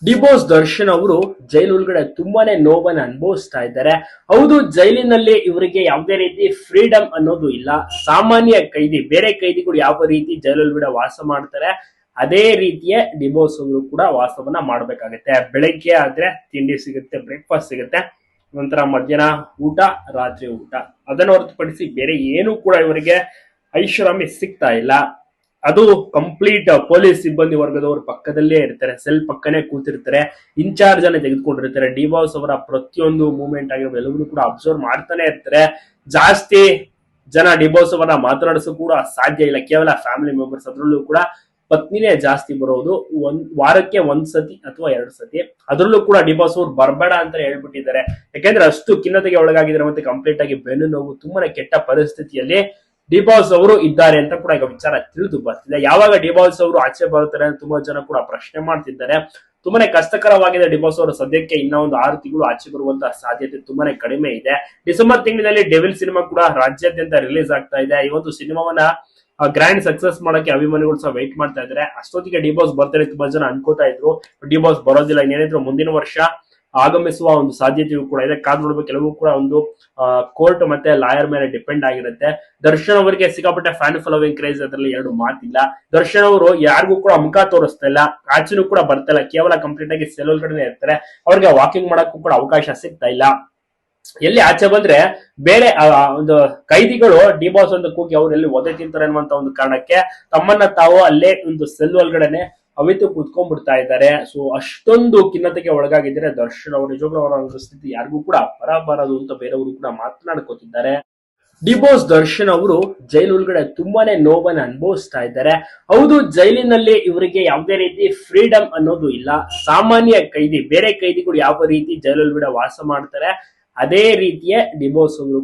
ಡಿಬೋಸ್ ದರ್ಶನ್ ಅವರು ಜೈಲು ಒಳಗಡೆ ತುಂಬಾನೇ ನೋವನ್ನ ಅನುಭವಿಸ್ತಾ ಇದ್ದಾರೆ. ಹೌದು, ಜೈಲಿನಲ್ಲಿ ಇವರಿಗೆ ಯಾವುದೇ ರೀತಿ ಫ್ರೀಡಮ್ ಅನ್ನೋದು ಇಲ್ಲ. ಸಾಮಾನ್ಯ ಕೈದಿ, ಬೇರೆ ಕೈದಿಗಳು ಯಾವ ರೀತಿ ಜೈಲು ಒಳಗಡೆ ವಾಸ ಮಾಡ್ತಾರೆ ಅದೇ ರೀತಿಯ ಡಿಬೋಸ್ಗಳು ಕೂಡ ವಾಸವನ್ನ ಮಾಡಬೇಕಾಗುತ್ತೆ. ಬೆಳಗ್ಗೆ ಆದ್ರೆ ತಿಂಡಿ ಸಿಗುತ್ತೆ ಬ್ರೇಕ್ಫಾಸ್ಟ್ ಸಿಗುತ್ತೆ, ನಂತರ ಮಧ್ಯಾಹ್ನ ಊಟ, ರಾತ್ರಿ ಊಟ. ಅದನ್ನು ಹೊರತುಪಡಿಸಿ ಬೇರೆ ಏನು ಕೂಡ ಇವರಿಗೆ ಐಷಾರಾಮಿ ಸಿಗ್ತಾ ಇಲ್ಲ. ಅದು ಕಂಪ್ಲೀಟ್ ಪೊಲೀಸ್ ಸಿಬ್ಬಂದಿ ವರ್ಗದವರು ಪಕ್ಕದಲ್ಲೇ ಇರ್ತಾರೆ ಸೆಲ್ ಪಕ್ಕನೇ ಕೂತಿರ್ತಾರೆ, ಇನ್ಚಾರ್ಜ್ ಅನ್ನ ತೆಗೆದುಕೊಂಡಿರ್ತಾರೆ ಡಿ ಬಾಸ್ ಅವರ ಪ್ರತಿಯೊಂದು ಮೂವ್ಮೆಂಟ್ ಆಗಿರೋ ಎಲ್ಲವನ್ನೂ ಕೂಡ ಅಬ್ಸರ್ವ್ ಮಾಡ್ತಾನೆ ಇರ್ತಾರೆ. ಜಾಸ್ತಿ ಜನ ಡಿಬೋಸ್ ಅವರ ಮಾತನಾಡಿಸೋ ಕೂಡ ಸಾಧ್ಯ ಇಲ್ಲ. ಕೇವಲ ಫ್ಯಾಮಿಲಿ ಮೆಂಬರ್ಸ್ ಅದರಲ್ಲೂ ಕೂಡ ಪತ್ನಿನೇ ಜಾಸ್ತಿ ಬರೋದು ಒಂದ್, ವಾರಕ್ಕೆ ಒಂದ್ ಸತಿ ಅಥವಾ ಎರಡ್ ಸತಿ. ಅದರಲ್ಲೂ ಕೂಡ ಡಿಬಾಸ್ ಅವ್ರು ಬರ್ಬೇಡ ಅಂತ ಹೇಳ್ಬಿಟ್ಟಿದ್ದಾರೆ. ಯಾಕೆಂದ್ರೆ ಅಷ್ಟು ಖಿನ್ನತೆಗೆ ಒಳಗಾಗಿದ್ದಾರೆ ಮತ್ತೆ ಕಂಪ್ಲೀಟ್ ಆಗಿ ಬೆನ್ನು ನೋವು ತುಂಬಾನೇ ಕೆಟ್ಟ ಪರಿಸ್ಥಿತಿಯಲ್ಲಿ ಡಿಬಾಸ್ ಅವರು ಇದ್ದಾರೆ ಅಂತ ಕೂಡ ಈಗ ವಿಚಾರ ತಿಳಿದು ಬರ್ತಿದೆ. ಯಾವಾಗ ಡಿಬಾಸ್ ಅವರು ಆಚೆ ಬರುತ್ತಾರೆ ಅಂತ ತುಂಬಾ ಜನ ಕೂಡ ಪ್ರಶ್ನೆ ಮಾಡ್ತಿದ್ದಾರೆ. ತುಂಬಾನೇ ಕಷ್ಟಕರವಾಗಿದೆ ಡಿಬಾಸ್ ಅವರು ಸದ್ಯಕ್ಕೆ ಇನ್ನ ಒಂದು ಆರು ತಿಂಗಳು ಆಚೆ ಬರುವಂತಹ ಸಾಧ್ಯತೆ ತುಂಬಾನೇ ಕಡಿಮೆ ಇದೆ. ಡಿಸೆಂಬರ್ ತಿಂಗಳಿನಲ್ಲಿ ಡೆವಿಲ್ ಸಿನಿಮಾ ಕೂಡ ರಾಜ್ಯಾದ್ಯಂತ ರಿಲೀಸ್ ಆಗ್ತಾ ಇದೆ. ಈ ಒಂದು ಸಿನಿಮಾವನ್ನ ಗ್ರ್ಯಾಂಡ್ ಸಕ್ಸಸ್ ಮಾಡೋಕೆ ಅಭಿಮಾನಿಗಳು ಸಹ ವೆಯ್ಟ್ ಮಾಡ್ತಾ ಇದ್ದಾರೆ. ಅಷ್ಟೊತ್ತಿಗೆ ಡಿಬಾಸ್ ಬರ್ತಾರೆ ತುಂಬಾ ಜನ ಅನ್ಕೋತಾ ಇದ್ರು. ಡಿಬಾಸ್ ಬರೋದಿಲ್ಲ ಇನ್ನೇನಿದ್ರು ಮುಂದಿನ ವರ್ಷ ಆಗಮಿಸುವ ಒಂದು ಸಾಧ್ಯತೆಯೂ ಕೂಡ ಇದೆ. ಕಾದ್ ನೋಡ್ಬೇಕು, ಕೆಲವು ಕೂಡ ಒಂದು ಕೋರ್ಟ್ ಮತ್ತೆ ಲಾಯರ್ ಮೇಲೆ ಡಿಪೆಂಡ್ ಆಗಿರುತ್ತೆ. ದರ್ಶನ್ ಅವರಿಗೆ ಸಿಕ್ಕಾಪಟ್ಟೆ ಫ್ಯಾನ್ ಫಾಲೋವಿಂಗ್ ಕ್ರೇಜ್ ಅದರಲ್ಲಿ ಎರಡು ಮಾತಿಲ್ಲ. ದರ್ಶನ್ ಅವರು ಯಾರಿಗೂ ಕೂಡ ಮುಖ ತೋರಿಸ್ತಾ ಇಲ್ಲ. ಆಚೆನೂ ಕೂಡ ಬರ್ತಾ ಇಲ್ಲ. ಕೇವಲ ಕಂಪ್ಲೀಟ್ ಆಗಿ ಸೆಲ್ ಒಳಗಡೆ ಇರ್ತಾರೆ. ಅವ್ರಿಗೆ ವಾಕಿಂಗ್ ಮಾಡಕ್ಕೂ ಕೂಡ ಅವಕಾಶ ಸಿಗ್ತಾ ಇಲ್ಲ. ಎಲ್ಲಿ ಆಚೆ ಬಂದ್ರೆ ಬೇರೆ ಒಂದು ಕೈದಿಗಳು ಡಿಬಾಸ್ ಒಂದು ಕೂಗಿ ಅವ್ರು ಎಲ್ಲಿ ಒದೆ ತಿಂತಾರೆ ಅನ್ನುವಂತ ಒಂದು ಕಾರಣಕ್ಕೆ ತಮ್ಮನ್ನ ತಾವು ಅಲ್ಲೇ ಒಂದು ಸೆಲ್ ಒಳಗಡೆನೆ ಅವಿತು ಕುತ್ಕೊಂಡ್ಬಿಡ್ತಾ ಇದ್ದಾರೆ. ಸೊ ಅಷ್ಟೊಂದು ಖಿನ್ನತೆಗೆ ಒಳಗಾಗಿದ್ದಾರೆ. ದರ್ಶನ್ ಅವರು ನಿಜವಾಗ್ಲೂ ಅವರ ಸ್ಥಿತಿ ಯಾರಿಗೂ ಕೂಡ ಬರಬಾರದು ಅಂತ ಬೇರೆಯವರು ಕೂಡ ಮಾತನಾಡ್ಕೋತಿದ್ದಾರೆ. ಡಿಬೋಸ್ ದರ್ಶನ್ ಅವರು ಜೈಲು ಒಳಗಡೆ ತುಂಬಾನೇ ನೋವನ್ನು ಅನುಭವಿಸ್ತಾ ಇದ್ದಾರೆ. ಹೌದು, ಜೈಲಿನಲ್ಲಿ ಇವರಿಗೆ ಯಾವುದೇ ರೀತಿ ಫ್ರೀಡಮ್ ಅನ್ನೋದು ಇಲ್ಲ. ಸಾಮಾನ್ಯ ಕೈದಿ, ಬೇರೆ ಕೈದಿಗಳು ಯಾವ ರೀತಿ ಜೈಲು ಒಳಗಡೆ ವಾಸ ಮಾಡ್ತಾರೆ. ಅದೇ ರೀತಿಯ ಡಿಬೋಸ್ ಅವರು